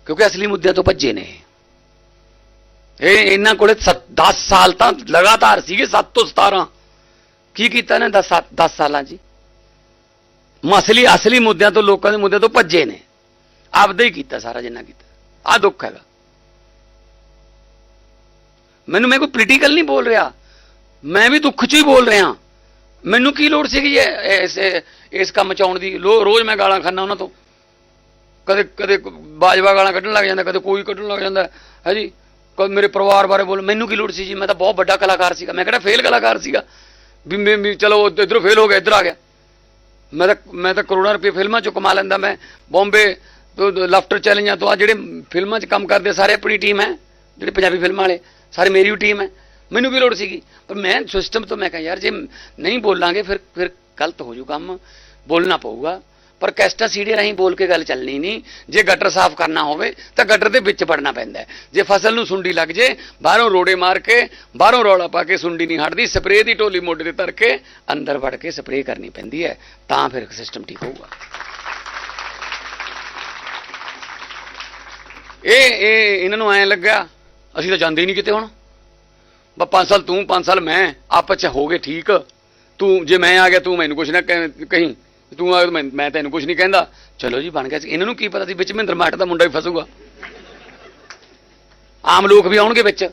ਕਿਉਂਕਿ ਅਸਲੀ ਮੁੱਦਿਆਂ ਤੋਂ ਭੱਜੇ ਨੇ। ਇਹ ਇਹਨਾਂ ਕੋਲੇ 10 ਸਾਲ ਤਾਂ ਲਗਾਤਾਰ ਸੀਗੇ 7 ਤੋਂ 17 ਕੀ ਕੀਤਾ ਨੇ? 10 10 ਸਾਲਾਂ ਜੀ। ਹੀ? ਮਸਲੀ, ਅਸਲੀ ਮੁੱਦਿਆਂ ਤੋਂ ਲੋਕਾਂ ਦੇ ਮੁੱਦਿਆਂ ਤੋਂ ਭੱਜੇ ਨੇ। ਆਪਦਾ ਹੀ ਕੀਤਾ ਸਾਰਾ ਜਿੰਨਾ ਕੀਤਾ। ਆ ਦੁੱਖ ਹੈਗਾ। ਮੈਨੂੰ ਮੈਂ ਕੋਈ ਪੋਲੀਟੀਕਲ ਨਹੀਂ ਬੋਲ ਰਿਹਾ। ਮੈਂ ਵੀ ਦੁੱਖ 'ਚ ਹੀ ਬੋਲ ਰਿਹਾ। ਮੈਨੂੰ ਕੀ ਲੋੜ ਸੀਗੀ ਇਹ ਇਸ ਇਸ ਕੰਮ ਚ ਆਉਣ ਦੀ? ਲੋ- ਰੋਜ਼ ਮੈਂ ਗਾਲਾਂ ਖਾਨਾ ਉਹਨਾਂ ਤੋਂ। ਕਦੇ ਕਦੇ ਬਾਜਵਾ ਗਾਲਾਂ ਕੱਢਣ ਲੱਗ ਜਾਂਦਾ, ਕਦੇ ਕੋਈ ਕੱਢਣ ਲੱਗ ਜਾਂਦਾ। ਹੈ ਜੀ? ਕਦੇ ਮੇਰੇ ਪਰਿਵਾਰ ਬਾਰੇ ਬੋਲ ਮੈਨੂੰ ਕੀ ਲੋੜ ਸੀ ਜੀ? ਮੈਂ ਤਾਂ ਬਹੁਤ ਵੱਡਾ ਕਲਾਕਾਰ ਸੀਗਾ। ਮੈਂ ਕਿਹੜਾ ਫੇਲ ਕਲਾਕਾਰ ਸੀਗਾ? ਵੀ ਮੈਂ ਵੀ ਚਲੋ ਇਧਰੋਂ ਫੇਲ ਹੋ ਗਿਆ, ਇੱਧਰ ਆ ਗਿਆ। ਮੈਂ ਤਾਂ ਮੈਂ ਤਾਂ ਕਰੋੜਾਂ ਰੁਪਏ ਫਿਲਮਾਂ ਚੋਂ ਕਮਾ ਲੈਂਦਾ ਮੈਂ। ਬੰਬੇ ਤੋਂ ਲਾਫਟਰ ਚੈਲੰਜਾਂ ਤੋਂ ਆ ਜਿਹੜੇ ਫਿਲਮਾਂ 'ਚ ਕੰਮ ਕਰਦੇ ਸਾਰੇ ਆਪਣੀ ਟੀਮ ਹੈ, ਜਿਹੜੇ ਪੰਜਾਬੀ ਫਿਲਮਾਂ ਵਾਲੇ, ਸਾਰੇ ਮੇਰੀ ਵੀ ਟੀਮ ਹੈ। ਮੈਨੂੰ ਵੀ ਲੋੜ ਸੀਗੀ। ਪਰ ਮੈਂ ਸਿਸਟਮ ਤੋਂ ਮੈਂ ਕਿਹਾ, ਯਾਰ ਜੇ ਨਹੀਂ ਬੋਲਾਂਗੇ, ਫਿਰ ਫਿਰ ਗਲਤ ਹੋ ਜੂ ਕੰਮ। ਬੋਲਣਾ ਪਊਗਾ। ਪਰ ਕੈਸਟਾ ਸੀੜੇ ਰਾਹੀਂ ਬੋਲ ਕੇ ਗੱਲ ਚੱਲਣੀ ਨਹੀਂ। ਜੇ ਗਟਰ ਸਾਫ਼ ਕਰਨਾ ਹੋਵੇ, ਤਾਂ ਗਟਰ ਦੇ ਵਿੱਚ ਵੜਨਾ ਪੈਂਦਾ ਜੇ ਫਸਲ ਨੂੰ ਸੁੰਡੀ ਲੱਗ ਜੇ, ਬਾਹਰੋਂ ਰੋੜੇ ਮਾਰ ਕੇ, ਬਾਹਰੋਂ ਰੌਲਾ ਪਾ ਕੇ ਸੁੰਡੀ ਨਹੀਂ ਹਟਦੀ, ਸਪਰੇਅ ਦੀ ਢੋਲੀ ਮੋਢੇ ਤੇ ਧਰ ਕੇ ਅੰਦਰ ਵੜ ਕੇ ਸਪਰੇਅ ਕਰਨੀ ਪੈਂਦੀ ਹੈ, ਤਾਂ ਫਿਰ ਸਿਸਟਮ ਠੀਕ ਹੋਊਗਾ। ਇਹ ਇਹ, ਇਹਨਾਂ ਨੂੰ ਐਂ ਲੱਗਾ ਅਸੀਂ ਤਾਂ ਜਾਂਦੇ ਹੀ ਨਹੀਂ ਕਿਤੇ ਹੁਣ। ਬਾ 5 ਸਾਲ ਤੂੰ 5 ਸਾਲ ਮੈਂ, ਆਪਸ ਚ ਹੋ ਗਏ ਠੀਕ। ਤੂੰ, ਜੇ ਮੈਂ ਆ ਗਿਆ, ਤੂੰ ਮੈਨੂੰ ਕੁਛ ਨਾ ਕਹਿ- ਕਹੀਂ। ਤੂੰ ਆ ਮੈਂ ਮੈਂ ਤੈਨੂੰ ਕੁਛ ਨਹੀਂ ਕਹਿੰਦਾ। ਚਲੋ ਜੀ, ਬਣ ਗਿਆ ਸੀ। ਇਹਨਾਂ ਨੂੰ ਕੀ ਪਤਾ ਸੀ, ਵਿੱਚ ਮਹਿੰਦਰ ਮਾਟ ਦਾ ਮੁੰਡਾ ਵੀ ਫਸੂਗਾ। ਆਮ ਲੋਕ ਵੀ ਆਉਣਗੇ ਵਿੱਚ।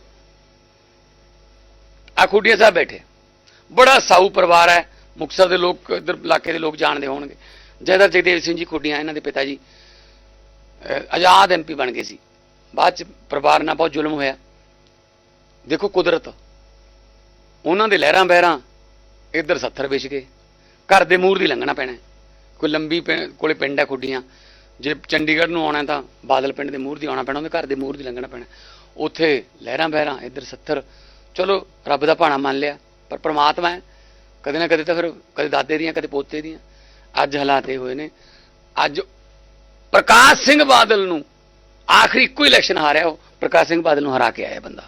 ਆ ਖੁੱਡੀਆਂ ਸਾਹਿਬ ਬੈਠੇ। ਬੜਾ ਸਾਊ ਪਰਿਵਾਰ ਹੈ। ਮੁਕਤਸਰ ਦੇ ਲੋਕ, ਇਧਰ ਇਲਾਕੇ ਦੇ ਲੋਕ ਜਾਣਦੇ ਹੋਣਗੇ। ਜੈਦਰ ਜਗਦੇਵ ਸਿੰਘ ਜੀ ਖੁੱਡੀਆਂ, ਇਹਨਾਂ ਦੇ ਪਿਤਾ ਜੀ। ਅਹ ਆਜ਼ਾਦ ਐਮਪੀ ਬਣ ਗਏ ਸੀ। ਬਾਅਦ ਚ ਪਰਿਵਾਰ ਨਾਲ ਬਹੁਤ ਜ਼ੁਲਮ ਹੋਇਆ। ਦੇਖੋ ਕੁਦਰਤ। ਉਹਨਾਂ ਦੇ ਲਹਿਰਾਂ ਬਹਿਰਾਂ ਇੱਧਰ 70 ਵਿਛ ਗਏ। ਘਰ ਦੇ ਮੂਰ ਦੀ ਲੰਘਣਾ ਪੈਣਾ ਕੋਈ ਲੰਬੀ ਪਿੰ- ਕੋਲੇ ਪਿੰਡ ਹੈ ਖੁੱਡੀਆਂ, ਜੇ ਚੰਡੀਗੜ੍ਹ ਨੂੰ ਆਉਣਾ ਤਾਂ ਬਾਦਲ ਪਿੰਡ ਦੇ ਮੂਹਰ ਦੀ ਆਉਣਾ ਪੈਣਾ, ਉਹਦੇ ਘਰ ਦੇ ਮੂਹਰ ਦੀ ਲੰਘਣਾ ਪੈਣਾ। ਉੱਥੇ ਲਹਿਰਾਂ ਬਹਿਰਾਂ, ਇੱਧਰ 70 ਚਲੋ, ਰੱਬ ਦਾ ਭਾਣਾ ਮੰਨ ਲਿਆ, ਪਰ ਪ੍ਰਮਾਤਮਾ ਹੈ। ਕਦੇ ਨਾ ਕਦੇ ਤਾਂ ਫਿਰ, ਕਦੇ ਦਾਦੇ ਦੀਆਂ, ਕਦੇ ਪੋਤੇ ਦੀਆਂ। ਅੱਜ ਹਾਲਾਤ ਇਹ ਹੋਏ ਨੇ। ਅੱਜ ਪ੍ਰਕਾਸ਼ ਸਿੰਘ ਬਾਦਲ ਨੂੰ ਆਖਰੀ ਇੱਕੋ ਇਲੈਕਸ਼ਨ ਹਾਰਿਆ ਉਹ। ਪ੍ਰਕਾਸ਼ ਸਿੰਘ ਬਾਦਲ ਨੂੰ ਹਰਾ ਕੇ ਆਇਆ ਬੰਦਾ।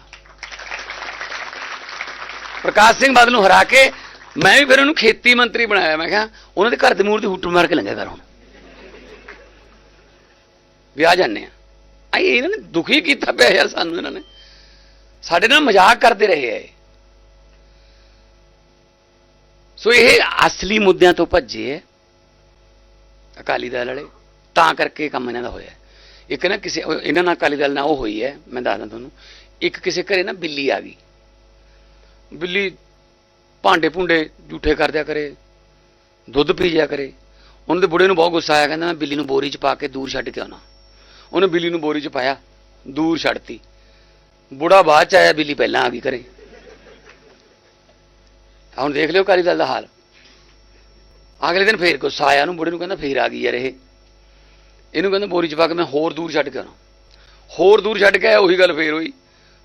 ਪ੍ਰਕਾਸ਼ ਸਿੰਘ ਬਾਦਲ ਨੂੰ ਹਰਾ ਕੇ ਮੈਂ ਵੀ ਫਿਰ ਉਹਨੂੰ ਖੇਤੀ ਮੰਤਰੀ ਬਣਾਇਆ, ਮੈਂ ਕਿਹਾ ਉਹਨਾਂ ਦੇ ਘਰ ਦੇ ਮੂਹਰ ਦੀ ਹੁੱਟ ਮਾਰ ਕੇ ਲੰਘਿਆ ਕਰ ਹੁਣ। ਵਿਆਹ ਜਾਂਦੇ ਆ। ਆਈ, ਇਹਨਾਂ ਨੇ ਦੁਖੀ ਕੀਤਾ ਪਿਆ ਯਾਰ ਸਾਨੂੰ ਇਹਨਾਂ ਨੇ। ਸਾਡੇ ਨਾਲ ਮਜ਼ਾਕ ਕਰਦੇ ਰਹੇ ਐ ਸੋ ਇਹ ਅਸਲੀ ਮੁੱਦਿਆਂ ਤੋਂ ਭੱਜੇ ਐ ਅਕਾਲੀ ਦਲ ਵਾਲੇ। ਤਾਂ ਕਰਕੇ ਕੰਮ ਇਹਨਾਂ ਦਾ ਹੋਇਆ। ਇੱਕ ਨਾ ਕਿਸੇ ਇਹਨਾਂ ਨਾਲ ਅਕਾਲੀ ਦਲ ਨਾਲ ਉਹ ਹੋਈ ਹੈ, ਮੈਂ ਦੱਸਦਾ ਤੁਹਾਨੂੰ। ਇੱਕ ਕਿਸੇ ਘਰੇ ਨਾ ਬਿੱਲੀ ਆ ਗਈ। ਬਿੱਲੀ ਭਾਂਡੇ ਭੁੰਡੇ ਝੂਠੇ ਕਰ ਦਿਆ ਕਰੇ ਦੁੱਧ ਪੀ ਜਾ ਕਰੇ। ਉਹਨਾਂ ਦੇ ਬੁੜੇ ਨੂੰ ਬਹੁਤ ਗੁੱਸਾ ਆਇਆ, ਕਹਿੰਦਾ ਮੈਂ ਬਿੱਲੀ ਨੂੰ ਬੋਰੀ 'ਚ ਪਾ ਕੇ ਦੂਰ ਛੱਡ ਕੇ ਆਉਣਾ। ਉਹਨੇ ਬਿੱਲੀ ਨੂੰ ਬੋਰੀ 'ਚ ਪਾਇਆ, ਦੂਰ ਛੱਡਤੀ। ਬੁੜਾ ਬਾਅਦ 'ਚ ਆਇਆ, ਬਿੱਲੀ ਪਹਿਲਾਂ ਆ ਗਈ ਘਰੇ। ਹੁਣ ਦੇਖ ਲਿਓ ਅਕਾਲੀ ਦਲ ਦਾ ਹਾਲ। ਅਗਲੇ ਦਿਨ ਫੇਰ ਗੁੱਸਾ ਆਇਆ ਉਹਨੂੰ, ਬੁੜੇ ਨੂੰ ਕਹਿੰਦਾ ਫੇਰ ਆ ਗਈ ਯਾਰ ਇਹ। ਇਹਨੂੰ ਕਹਿੰਦਾ ਬੋਰੀ 'ਚ ਪਾ ਕੇ ਮੈਂ ਹੋਰ ਦੂਰ ਛੱਡ ਕੇ ਆਉਣਾ। ਹੋਰ ਦੂਰ ਛੱਡ ਕੇ ਆਇਆ, ਉਹੀ ਗੱਲ ਫੇਰ ਹੋਈ।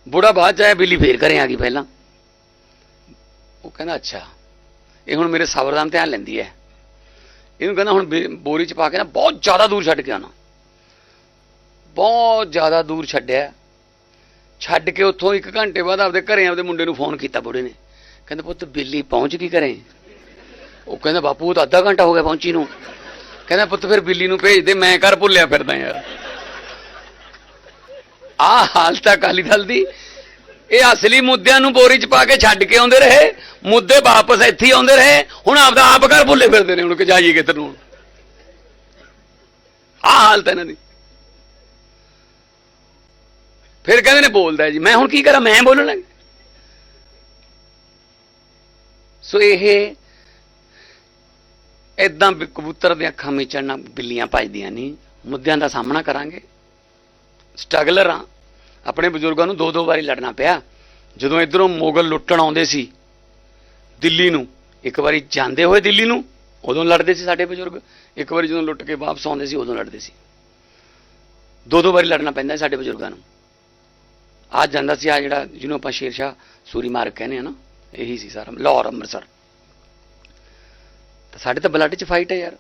ਬੁੜਾ ਬਾਅਦ 'ਚ ਆਇਆ, ਬਿੱਲੀ ਫੇਰ ਘਰੇ ਆ ਗਈ ਪਹਿਲਾਂ। ਉਹ ਕਹਿੰਦਾ, ਅੱਛਾ, ਇਹ ਹੁਣ ਮੇਰੇ ਸਬਰ ਦਾ ਧਿਆਨ ਲੈਂਦੀ ਹੈ। ਇਹਨੂੰ ਕਹਿੰਦਾ, ਹੁਣ ਬੇ- ਬੋਰੀ 'ਚ ਪਾ ਕੇ ਨਾ ਬਹੁਤ ਜ਼ਿਆਦਾ ਦੂਰ ਛੱਡ ਕੇ ਆਉਣਾ। ਬਹੁਤ ਜ਼ਿਆਦਾ ਦੂਰ ਛੱਡਿਆ। ਛੱਡ ਕੇ ਉੱਥੋਂ ਇੱਕ ਘੰਟੇ ਬਾਅਦ ਆਪਦੇ ਘਰੇ ਆਪਦੇ ਮੁੰਡੇ ਨੂੰ ਫੋਨ ਕੀਤਾ ਬੁੜੇ ਨੇ। ਕਹਿੰਦਾ, ਪੁੱਤ, ਬਿੱਲੀ ਪਹੁੰਚ ਗਈ ਘਰੇ। ਉਹ ਕਹਿੰਦਾ, ਬਾਪੂ, ਉਹ ਤਾਂ ਅੱਧਾ ਘੰਟਾ ਹੋ ਗਿਆ ਪਹੁੰਚੀ ਨੂੰ। ਕਹਿੰਦਾ, ਪੁੱਤ, ਫਿਰ ਬਿੱਲੀ ਨੂੰ ਭੇਜ ਦੇ, ਮੈਂ ਘਰ ਭੁੱਲਿਆ ਫਿਰਦਾ ਯਾਰ। ਆ ਹਾਲਤ ਆ ਅਕਾਲੀ ਦਲ ਦੀ। ਇਹ ਅਸਲੀ ਮੁੱਦਿਆਂ ਨੂੰ ਬੋਰੀ 'ਚ ਪਾ ਕੇ ਛੱਡ ਕੇ ਆਉਂਦੇ ਰਹੇ, ਮੁੱਦੇ ਵਾਪਸ ਇੱਥੇ ਆਉਂਦੇ ਰਹੇ, ਹੁਣ ਆਪਦਾ ਆਪ ਘਰ ਭੁੱਲੇ ਫਿਰਦੇ ਨੇ ਹੁਣ ਕਿ ਜਾਈਏ ਕਿੱਧਰ ਨੂੰ ਆ ਹਾਲਤ ਹੈ ਇਹਨਾਂ ਦੀ। ਫਿਰ ਕਹਿੰਦੇ ਨੇ ਬੋਲਦਾ ਜੀ, ਮੈਂ ਹੁਣ ਕੀ ਕਰਾਂ, ਮੈਂ ਬੋਲਣ ਲੱਗ ਸੋ ਇਹ ਇਦਾਂ ਕਬੂਤਰ ਦੀਆਂ ਅੱਖਾਂ ਮੀਚਣ ਨਾਲ ਬਿੱਲੀਆਂ ਭਜਦੀਆਂ ਨਹੀਂ, ਮੁੱਦਿਆਂ ਦਾ ਸਾਹਮਣਾ ਕਰਾਂਗੇ। ਸਟਰਗਲਰ ਆ ਆਪਣੇ ਬਜ਼ੁਰਗਾਂ ਨੂੰ ਦੋ ਦੋ ਵਾਰੀ ਲੜਨਾ ਪਿਆ। ਜਦੋਂ ਇਧਰੋਂ ਮੁਗਲ ਲੁੱਟਣ ਆਉਂਦੇ ਸੀ, ਦਿੱਲੀ ਨੂੰ, ਇੱਕ ਵਾਰੀ ਜਾਂਦੇ ਹੋਏ ਦਿੱਲੀ ਨੂੰ, ਉਦੋਂ ਲੜਦੇ ਸੀ ਸਾਡੇ ਬਜ਼ੁਰਗ। ਇੱਕ ਵਾਰੀ ਜਦੋਂ ਲੁੱਟ ਕੇ ਵਾਪਸ ਆਉਂਦੇ ਸੀ, ਉਦੋਂ ਲੜਦੇ ਸੀ। ਦੋ ਦੋ ਵਾਰੀ ਲੜਨਾ ਪੈਂਦਾ ਸਾਡੇ ਬਜ਼ੁਰਗਾਂ ਨੂੰ। ਆ ਜਾਂਦਾ ਸੀ, ਆ ਜਿਹੜਾ ਜਿਹਨੂੰ ਆਪਾਂ ਸ਼ੇਰ ਸ਼ਾਹ ਸੂਰੀ ਮਾਰਗ ਕਹਿੰਦੇ ਆ ਨਾ, ਇਹੀ ਸੀ ਸਾਰਾ, ਲਾਹੌਰ, ਅੰਮ੍ਰਿਤਸਰ। ਤਾਂ ਸਾਡੇ ਤਾਂ ਬਲੱਡ 'ਚ ਫਾਈਟ ਹੈ ਯਾਰ।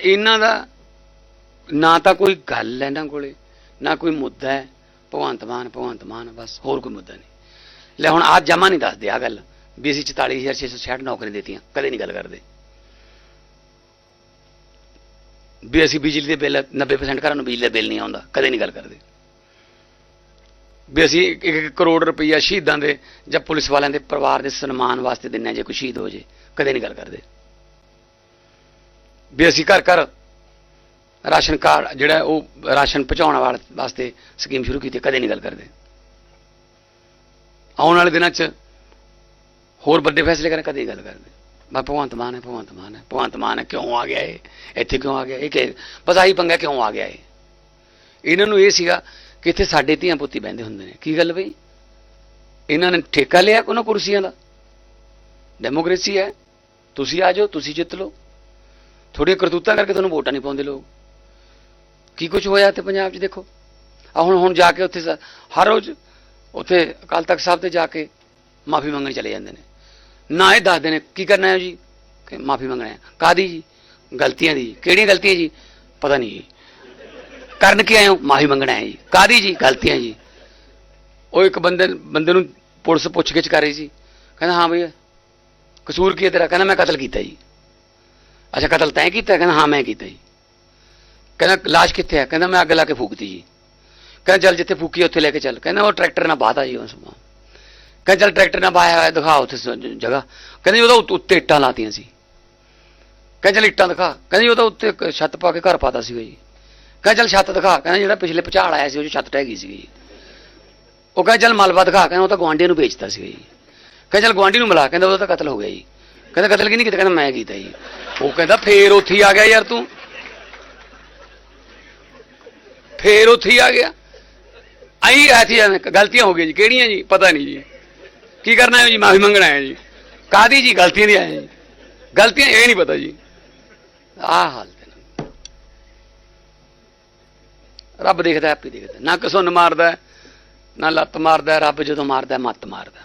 ਇਹਨਾਂ ਦਾ ਨਾ ਤਾਂ ਕੋਈ ਗੱਲ ਹੈ ਇਹਨਾਂ ਕੋਲੇ, ਨਾ ਕੋਈ ਮੁੱਦਾ ਹੈ। ਭਗਵੰਤ ਮਾਨ ਭਗਵੰਤ ਮਾਨ, ਬਸ ਹੋਰ ਕੋਈ ਮੁੱਦਾ ਨਹੀਂ। ਲੈ ਹੁਣ ਆਜ ਜਮਾ ਨਹੀਂ ਦੱਸਦੇ ਆ ਗੱਲ, ਵੀ ਅਸੀਂ 44666 ਨੌਕਰੀ ਦਿੱਤੀਆਂ, ਕਦੇ ਨਹੀਂ ਗੱਲ ਕਰਦੇ। ਵੀ ਅਸੀਂ ਬਿਜਲੀ ਦੇ ਬਿੱਲ 90% ਘਰਾਂ ਨੂੰ ਬਿਜਲੀ ਦਾ ਬਿੱਲ ਨਹੀਂ ਆਉਂਦਾ, ਕਦੇ ਨਹੀਂ ਗੱਲ ਕਰਦੇ। ਵੀ ਅਸੀਂ 1 ਕਰੋੜ ਰੁਪਈਆ ਸ਼ਹੀਦਾਂ ਦੇ ਜਾਂ ਪੁਲਿਸ ਵਾਲਿਆਂ ਦੇ ਪਰਿਵਾਰ ਦੇ ਸਨਮਾਨ ਵਾਸਤੇ ਦਿੰਨੇ ਜੇ ਕੋਈ ਸ਼ਹੀਦ ਹੋ ਜੇ, ਕਦੇ ਨਹੀਂ ਗੱਲ ਕਰਦੇ। ਵੀ ਅਸੀਂ ਘਰ ਘਰ ਰਾਸ਼ਨ ਕਾਰਡ ਜਿਹੜਾ ਉਹ ਰਾਸ਼ਨ ਪਹੁੰਚਾਉਣ ਵਾਲ- ਵਾਸਤੇ ਸਕੀਮ ਸ਼ੁਰੂ ਕੀਤੀ, ਕਦੇ ਨਹੀਂ ਗੱਲ ਕਰਦੇ। ਆਉਣ ਵਾਲੇ ਦਿਨਾਂ 'ਚ ਹੋਰ ਵੱਡੇ ਫੈਸਲੇ ਕਰਨ, ਕਦੇ ਨਹੀਂ ਗੱਲ ਕਰਦੇ। ਮੈਂ ਭਗਵੰਤ ਮਾਨ ਹੈ, ਭਗਵੰਤ ਮਾਨ ਹੈ। ਭਗਵੰਤ ਮਾਨ ਹੈ ਕਿਉਂ ਆ ਗਿਆ ਇਹ ਇੱਥੇ ਕਿਉਂ ਆ ਗਿਆ ਇਹ ਕਿ ਬਸ ਆਹੀ ਪੰਗਾ ਕਿਉਂ ਆ ਗਿਆ ਇਹ ਇਹਨਾਂ ਨੂੰ ਇਹ ਸੀਗਾ ਕਿ ਇੱਥੇ ਸਾਡੇ ਧੀਆਂ ਪੁੱਤੀ ਬਹਿੰਦੇ ਹੁੰਦੇ ਨੇ। ਕੀ ਗੱਲ ਬਈ? ਇਹਨਾਂ ਨੇ ਠੇਕਾ ਲਿਆ ਉਹਨਾਂ ਕੁਰਸੀਆਂ ਦਾ। ਡੈਮੋਕ੍ਰੇਸੀ ਹੈ। ਤੁਸੀਂ ਆ ਜਾਓ, ਤੁਸੀਂ ਜਿੱਤ ਲਓ। ਥੋੜੀਆਂ ਕਰਤੂਤਾਂ ਕਰਕੇ ਤੁਹਾਨੂੰ ਵੋਟਾਂ ਨਹੀਂ ਪਾਉਂਦੇ ਲੋਕ। ਕੀ ਕੁਝ ਹੋਇਆ ਤੇ ਪੰਜਾਬ 'ਚ ਦੇਖੋ? ਆ ਹੁਣ ਹੁਣ ਜਾ ਕੇ ਉੱਥੇ ਸ- ਹਰ ਰੋਜ਼ ਉੱਥੇ ਅਕਾਲ ਤਖਤ ਸਾਹਿਬ ਤੇ ਜਾ ਕੇ ਮਾਫੀ ਮੰਗਣ ਚਲੇ ਜਾਂਦੇ ਨੇ। ਨਾ ਇਹ ਦੱਸਦੇ ਨੇ, ਕੀ ਕਰਨਾ ਹੈ ਜੀ? ਕਿ ਮਾਫੀ ਮੰਗਣਾ ਹੈ। ਕਾਦੀ ਜੀ? ਗਲਤੀਆਂ ਦੀ ਕਿਹੜੀਆਂ ਗਲਤੀਆਂ ਜੀ? ਪਤਾ ਨਹੀਂ ਜੀ। ਕਰਨ ਕੀ ਆਏ ਹੋ? ਮਾਫੀ ਮੰਗਣਾ ਹੈ ਜੀ। ਕਾਦੀ ਜੀ? ਗਲਤੀਆਂ ਜੀ। ਉਹ ਇੱਕ ਬੰਦੇ ਬੰਦੇ ਨੂੰ ਪੁਲਿਸ ਪੁੱਛ ਗਿੱਛ ਕਰ ਰਹੀ ਸੀ। ਕਹਿੰਦਾ, ਹਾਂ ਭਈ ਕਸੂਰ ਕੀ ਹੈ ਤੇਰਾ? ਕਹਿੰਦਾ, ਮੈਂ ਕਤਲ ਕੀਤਾ ਜੀ। ਅੱਛਾ, ਕਤਲ ਤੈਂ ਕੀਤਾ? ਕਹਿੰਦਾ, ਹਾਂ, ਮੈਂ ਕੀਤਾ ਜੀ। ਕਹਿੰਦਾ, ਲਾਸ਼ ਕਿੱਥੇ ਹੈ ਕਹਿੰਦਾ, ਮੈਂ ਅੱਗ ਲਾ ਕੇ ਫੂਕਤੀ ਜੀ। ਕਹਿੰਦਾ, ਚੱਲ ਜਿੱਥੇ ਫੂਕੀ ਉੱਥੇ ਲੈ ਕੇ ਚੱਲ। ਕਹਿੰਦਾ, ਉਹ ਟਰੈਕਟਰ ਨਾਲ ਬਾਤਾ ਜੀ ਉਸ ਨੂੰ ਕਹਿੰਦਾ, ਚੱਲ ਟਰੈਕਟਰ ਨਾਲ ਬਾਇਆ ਹੋਇਆ, ਦਿਖਾ ਉੱਥੇ ਜਗ੍ਹਾ। ਕਹਿੰਦੇ, ਉਹਦਾ ਉੱਤ- ਉੱਤੇ ਇੱਟਾਂ ਲਾਤੀਆਂ ਸੀ। ਕਹਿੰਦਾ, ਚੱਲ ਇੱਟਾਂ ਦਿਖਾ। ਕਹਿੰਦੀ ਉਹਦਾ ਉੱਤੇ ਛੱਤ ਪਾ ਕੇ ਘਰ ਪਾਤਾ ਸੀਗਾ ਜੀ। ਕਹਿੰਦਾ, ਚੱਲ ਛੱਤ ਦਿਖਾ। ਕਹਿੰਦਾ, ਜਿਹੜਾ ਪਿਛਲੇ ਭੁਚਾਲ ਆਇਆ ਸੀ, ਉਹ ਛੱਤ ਟਹਿ ਗਈ ਸੀਗੀ ਜੀ। ਉਹ ਕਹਿੰਦਾ, ਚੱਲ ਮਲਬਾ ਦਿਖਾ। ਕਹਿੰਦਾ, ਉਹ ਤਾਂ ਗਵਾਂਢੀਆਂ ਨੂੰ ਵੇਚਤਾ ਸੀਗਾ ਜੀ। ਕਹਿੰਦਾ, ਚੱਲ ਗਵਾਂਢੀ ਨੂੰ ਮਿਲਾ। ਕਹਿੰਦਾ, ਉਹਦਾ ਤਾਂ ਕਤਲ ਹੋ ਗਿਆ ਜੀ। ਕਹਿੰਦਾ, ਕਤਲ ਕੀ ਨਹੀਂ ਕੀਤਾ? ਕਹਿੰਦਾ, ਮੈਂ ਕੀਤਾ ਜੀ। ਉਹ ਕਹਿੰਦਾ, ਫੇਰ ਉੱਥੇ ਹੀ ਆ ਗਿਆ ਯਾਰ ਤੂੰ। ਫੇਰ ਉੱਥੇ ਹੀ ਆ ਗਿਆ। ਆਈ ਐਸੀ ਗਲਤੀਆਂ ਹੋ ਗਈਆਂ ਜੀ। ਕਿਹੜੀਆਂ ਜੀ? ਪਤਾ ਨਹੀਂ ਜੀ। ਕੀ ਕਰਨਾ ਹੈ ਜੀ? ਮਾਫੀ ਮੰਗਣਾ ਹੈ ਜੀ। ਕਾਦੀ ਜੀ? ਗਲਤੀਆਂ ਦੀ ਆਏ ਜੀ। ਗਲਤੀਆਂ ਇਹ ਨਹੀਂ ਪਤਾ ਜੀ। ਆਹ ਹਾਲ ਰੱਬ ਦੇਖਦਾ, ਆਪੇ ਦੇਖਦਾ। ਨਾ ਕਿਸੋਂ ਨੂੰ ਮਾਰਦਾ, ਨਾ ਲੱਤ ਮਾਰਦਾ, ਰੱਬ ਜਦੋਂ ਮਾਰਦਾ, ਮੱਤ ਮਾਰਦਾ।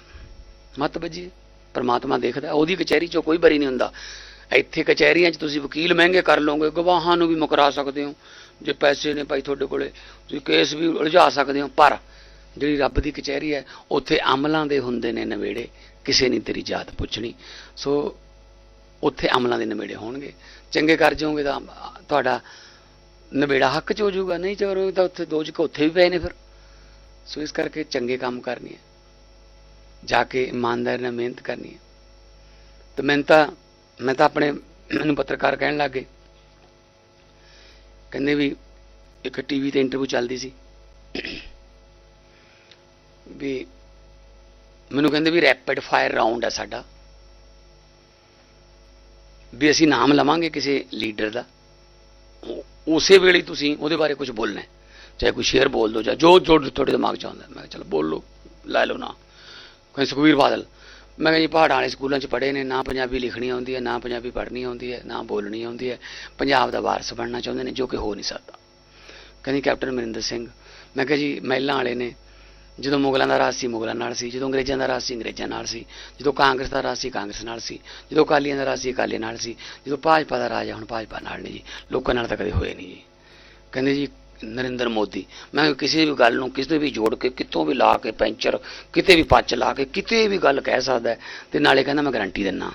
ਮੱਤ ਵੱਜੀ। ਪਰਮਾਤਮਾ ਦੇਖਦਾ। ਉਹਦੀ ਕਚਹਿਰੀ 'ਚੋਂ ਕੋਈ ਬਰੀ ਨਹੀਂ ਹੁੰਦਾ। ਇੱਥੇ ਕਚਹਿਰੀਆਂ 'ਚ ਤੁਸੀਂ ਵਕੀਲ ਮਹਿੰਗੇ ਕਰ ਲਓਗੇ, ਗਵਾਹਾਂ ਨੂੰ ਵੀ ਮੁਕਰਾ ਸਕਦੇ ਹੋ। ਜੇ ਪੈਸੇ ਨੇ ਭਾਈ ਤੁਹਾਡੇ ਕੋਲੇ, ਤੁਸੀਂ ਕੇਸ ਵੀ ਉਲਝਾ ਸਕਦੇ ਹੋ, ਪਰ ਜਿਹੜੀ ਰੱਬ ਦੀ ਕਚਹਿਰੀ ਹੈ, ਉੱਥੇ ਅਮਲਾਂ ਦੇ ਹੁੰਦੇ ਨੇ ਨਵੇੜੇ, ਕਿਸੇ ਨਹੀਂ ਤੇਰੀ ਜਾਤ ਪੁੱਛਣੀ। ਸੋ ਉੱਥੇ ਅਮਲਾਂ ਦੇ ਨਵੇੜੇ ਹੋਣਗੇ। ਚੰਗੇ ਕਰ ਜਾਓਗੇ ਤਾਂ ਤੁਹਾਡਾ ਨਵੇੜਾ ਹੱਕ ਚ ਹੋ ਜਾਊਗਾ, ਨਹੀਂ ਚੋਰੋਗੇ ਤਾਂ ਉੱਥੇ ਦੋ ਜਕ ਉੱਥੇ ਵੀ ਪਏ ਨੇ ਫਿਰ। ਸੋ ਇਸ ਕਰਕੇ ਚੰਗੇ ਕੰਮ ਕਰਨੀ ਹੈ ਜਾ ਕੇ ਇਮਾਨਦਾਰੀ ਨਾਲ ਮਿਹਨਤ ਕਰਨੀ ਹੈ ਤੇ ਮੈਂ ਤਾਂ ਮੈਂ ਤਾਂ ਆਪਣੇ ਮੈਨੂੰ ਪੱਤਰਕਾਰ ਕਹਿਣ ਲੱਗੇ ਕਹਿੰਦੇ ਵੀ ਇੱਕ ਟੀਵੀ ਤੇ ਇੰਟਰਵਿਊ ਚੱਲਦੀ ਸੀ। ਵੀ ਮੈਨੂੰ ਕਹਿੰਦੇ ਵੀ ਰੈਪਿਡ ਫਾਇਰ ਰਾਉਂਡ ਹੈ ਸਾਡਾ। ਵੀ ਅਸੀਂ ਨਾਮ ਲਵਾਂਗੇ ਕਿਸੇ ਲੀਡਰ ਦਾ। ਉਸੇ ਵੇਲੇ ਤੁਸੀਂ ਉਹਦੇ ਬਾਰੇ ਕੁਝ ਬੋਲਣਾ ਚਾਹੇ ਕੋਈ ਸ਼ੇਅਰ ਬੋਲ ਦਿਓ ਜਾਂ ਜੋ ਜੋ ਤੁਹਾਡੇ ਦਿਮਾਗ 'ਚ ਆਉਂਦਾ ਮੈਂ ਕਿਹਾ ਚਲੋ ਬੋਲ ਲਓ, ਲੈ ਲਓ ਨਾ। ਕਹਿੰਦੇ ਸੁਖਵੀਰ ਬਾਦਲ। ਮੈਂ ਕਿਹਾ ਜੀ ਪਹਾੜਾਂ ਵਾਲੇ ਸਕੂਲਾਂ 'ਚ ਪੜ੍ਹੇ ਨੇ, ਨਾ ਪੰਜਾਬੀ ਲਿਖਣੀ ਆਉਂਦੀ ਹੈ, ਨਾ ਪੰਜਾਬੀ ਪੜ੍ਹਨੀ ਆਉਂਦੀ ਹੈ, ਨਾ ਬੋਲਣੀ ਆਉਂਦੀ ਹੈ। ਪੰਜਾਬ ਦਾ ਵਾਰਸ ਬਣਨਾ ਚਾਹੁੰਦੇ ਨੇ, ਜੋ ਕਿ ਹੋ ਨਹੀਂ ਸਕਦਾ। ਕਹਿੰਦੀ, ਕੈਪਟਨ ਅਮਰਿੰਦਰ ਸਿੰਘ, ਮੈਂ ਕਿਹਾ ਜੀ, ਮਹਿਲਾਂ ਵਾਲੇ ਨੇ, ਜਦੋਂ ਮੁਗਲਾਂ ਦਾ ਰਾਜ ਸੀ, ਮੁਗਲਾਂ ਨਾਲ ਸੀ, ਜਦੋਂ ਅੰਗਰੇਜ਼ਾਂ ਦਾ ਰਾਜ ਸੀ, ਅੰਗਰੇਜ਼ਾਂ ਨਾਲ ਸੀ, ਜਦੋਂ ਕਾਂਗਰਸ ਦਾ ਰਾਜ ਸੀ, ਕਾਂਗਰਸ ਨਾਲ ਸੀ, ਜਦੋਂ ਅਕਾਲੀਆਂ ਦਾ ਰਾਜ ਸੀ, ਅਕਾਲੀਆਂ ਨਾਲ ਸੀ, ਜਦੋਂ ਭਾਜਪਾ ਦਾ ਰਾਜ ਹੈ, ਹੁਣ ਭਾਜਪਾ ਨਾਲ ਨਹੀਂ ਜੀ, ਲੋਕਾਂ ਨਾਲ ਤਾਂ ਕਦੇ ਹੋਏ ਨਹੀਂ ਜੀ। ਕਹਿੰਦੇ ਜੀ ਨਰਿੰਦਰ ਮੋਦੀ। ਮੈਂ ਕਿਸੇ ਵੀ ਗੱਲ ਨੂੰ ਕਿਸੇ ਵੀ ਜੋੜ ਕੇ ਕਿਤੋਂ ਵੀ ਲਾ ਕੇ ਪੈਂਚਰ ਕਿਤੇ ਵੀ ਪੱਚ ਲਾ ਕੇ ਕਿਤੇ ਵੀ ਗੱਲ ਕਹਿ ਸਕਦਾ ਹੈ, ਤੇ ਨਾਲੇ ਕਹਿੰਦਾ ਮੈਂ ਗਾਰੰਟੀ ਦਿੰਨਾ।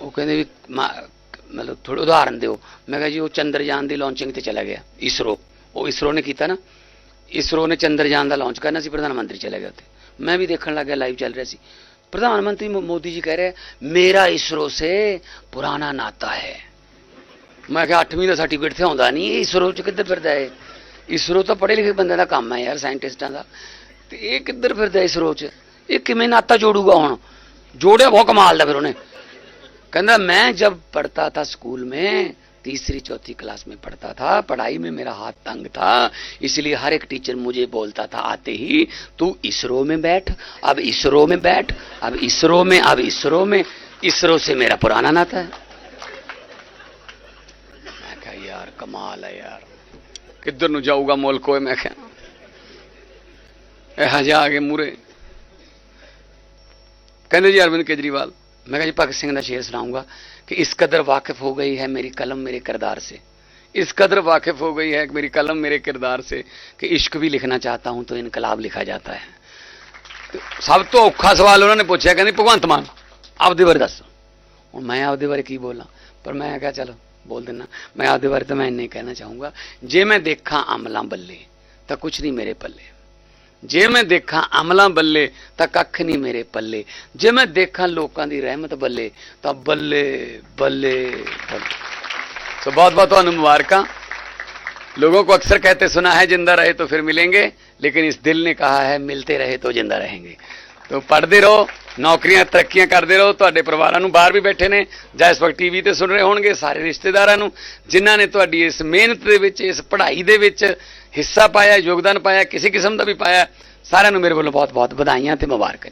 ਉਹ ਕਹਿੰਦੇ ਵੀ ਮਾ- ਮਤਲਬ ਥੋੜਾ ਉਦਾਹਰਨ ਦਿਓ। ਮੈਂ ਕਿਹਾ ਜੀ ਉਹ ਚੰਦਰਯਾਨ ਦੀ ਲਾਂਚਿੰਗ ਤੇ ਚਲਾ ਗਿਆ ਇਸਰੋ। ਉਹ ਇਸਰੋ ਨੇ ਕੀਤਾ ਨਾ। ਇਸਰੋ ਨੇ ਚੰਦਰਯਾਨ ਦਾ ਲਾਂਚ ਕਰਨਾ ਸੀ ਪ੍ਰਧਾਨ ਮੰਤਰੀ ਚਲਾ ਗਿਆ ਉੱਥੇ। ਮੈਂ ਵੀ ਦੇਖਣ ਲੱਗ ਗਿਆ ਲਾਈਵ ਚੱਲ ਰਿਹਾ ਸੀ। ਪ੍ਰਧਾਨ ਮੰਤਰੀ ਮੋ- ਮੋਦੀ ਜੀ ਕਹਿ ਰਹੇ ਮੇਰਾ ਇਸਰੋ ਸੇ ਪੁਰਾਣਾ ਨਾਤਾ ਹੈ। ਮੈਂ ਕਿਹਾ 8ਵੀਂ ਦਾ ਸਰਟੀਫਿਕੇਟ ਤੇ ਆਉਂਦਾ ਨਹੀਂ ਇਹ ਇਸਰੋ ਚ ਕਿੱਧਰ ਫਿਰਦਾ ਹੈ ਇਸਰੋ ਤਾਂ ਪੜ੍ਹੇ ਲਿਖੇ ਬੰਦਿਆਂ ਦਾ ਕੰਮ ਹੈ ਯਾਰ ਸਾਇੰਟਿਸਟਾਂ ਦਾ ਤੇ ਇਹ ਕਿੱਧਰ ਫਿਰਦਾ ਇਸਰੋ ਚ ਇਹ ਕਿਵੇਂ ਨਾਤਾ ਜੋੜੂਗਾ ਹੁਣ ਜੋੜਿਆ ਬਹੁਤ ਕਮਾਲ ਦਾ ਫਿਰ ਉਹਨੇ कहना मैं जब पढ़ता था स्कूल में तीसरी चौथी क्लास में पढ़ता था पढ़ाई में मेरा हाथ तंग था इसलिए हर एक टीचर मुझे बोलता था आते ही तू इसरो में बैठ अब इसरो में बैठ अब इसरो में अब इसरो में इसरो से मेरा पुराना नाता है कहा यार कमाल है यार किधर ਨੂੰ ਜਾਊਗਾ ਮੁਲਕ ਓਏ ਮੈਂ ਕਿਹਾ ਇਹ ਹਜਾ ਆ ਕੇ ਮੂਰੇ ਕਹਿੰਦੇ ਜੀ ਅਰਵਿੰਦ ਕੇਜਰੀਵਾਲ मैं कहा जी भगत सिंह का शेर सुनाऊंगा कि इस कदर वाकिफ हो गई है मेरी कलम मेरे किरदार से इस कदर वाकिफ हो गई है कि मेरी कलम मेरे किरदार से कि इश्क भी लिखना चाहता हूं तो इनकलाब लिखा जाता है ਤੇ ਸਭ ਤੋਂ ਔਖਾ ਸਵਾਲ ਉਹਨਾਂ ਨੇ ਪੁੱਛਿਆ ਕਹਿੰਦੀ ਭਗਵੰਤ ਮਾਨ ਆਪਦੇ ਬਾਰੇ ਦੱਸ ਹੁਣ ਮੈਂ ਆਪਦੇ ਬਾਰੇ ਕੀ ਬੋਲਾਂ ਪਰ ਮੈਂ ਕਿਹਾ ਚਲੋ ਬੋਲ ਦਿੰਨਾ ਮੈਂ ਆਪਦੇ ਬਾਰੇ ਤਾਂ ਮੈਂ ਇੰਨੇ ਹੀ ਕਹਿਣਾ ਚਾਹੂੰਗਾ ਜੇ ਮੈਂ ਦੇਖਾਂ ਅਮਲਾਂ ਬੱਲੇ ਤਾਂ ਕੁਝ ਨਹੀਂ ਮੇਰੇ ਪੱਲੇ ਜੇ ਮੈਂ ਦੇਖਾਂ ਅਮਲਾਂ ਬੱਲੇ ਤਾਂ ਕੱਖ ਨਹੀਂ ਮੇਰੇ ਪੱਲੇ ਜੇ ਮੈਂ ਦੇਖਾਂ ਲੋਕਾਂ ਦੀ ਰਹਿਮਤ ਬੱਲੇ ਤਾਂ ਬੱਲੇ ਬੱਲੇ ਬੱਲੇ ਸੋ ਬਹੁਤ ਬਹੁਤ ਤੁਹਾਨੂੰ ਮੁਬਾਰਕਾਂ लोगों को अक्सर कहते सुना है जिंदा रहे तो फिर मिलेंगे लेकिन इस दिल ने कहा है मिलते रहे तो जिंदा रहेंगे तो ਪੜ੍ਹਦੇ ਰਹੋ, ਨੌਕਰੀਆਂ, ਤਰੱਕੀਆਂ ਕਰਦੇ ਰਹੋ, ਤੁਹਾਡੇ ਪਰਿਵਾਰਾਂ ਨੂੰ ਬਾਹਰ ਵੀ ਬੈਠੇ ਨੇ, ਜਾਂ ਇਸ ਵਕਤ ਟੀਵੀ ਤੇ ਸੁਣ ਰਹੇ ਹੋਣਗੇ ਸਾਰੇ ਰਿਸ਼ਤੇਦਾਰਾਂ ਨੂੰ, ਜਿਨ੍ਹਾਂ ਨੇ ਤੁਹਾਡੀ ਇਸ ਮਿਹਨਤ ਦੇ ਵਿੱਚ, ਇਸ ਪੜ੍ਹਾਈ ਦੇ ਵਿੱਚ ਹਿੱਸਾ ਪਾਇਆ, ਯੋਗਦਾਨ ਪਾਇਆ, ਕਿਸੇ ਕਿਸਮ ਦਾ ਵੀ ਪਾਇਆ, ਸਾਰਿਆਂ ਨੂੰ ਮੇਰੇ ਵੱਲੋਂ ਬਹੁਤ ਬਹੁਤ ਵਧਾਈਆਂ ਤੇ ਮੁਬਾਰਕਾਂ।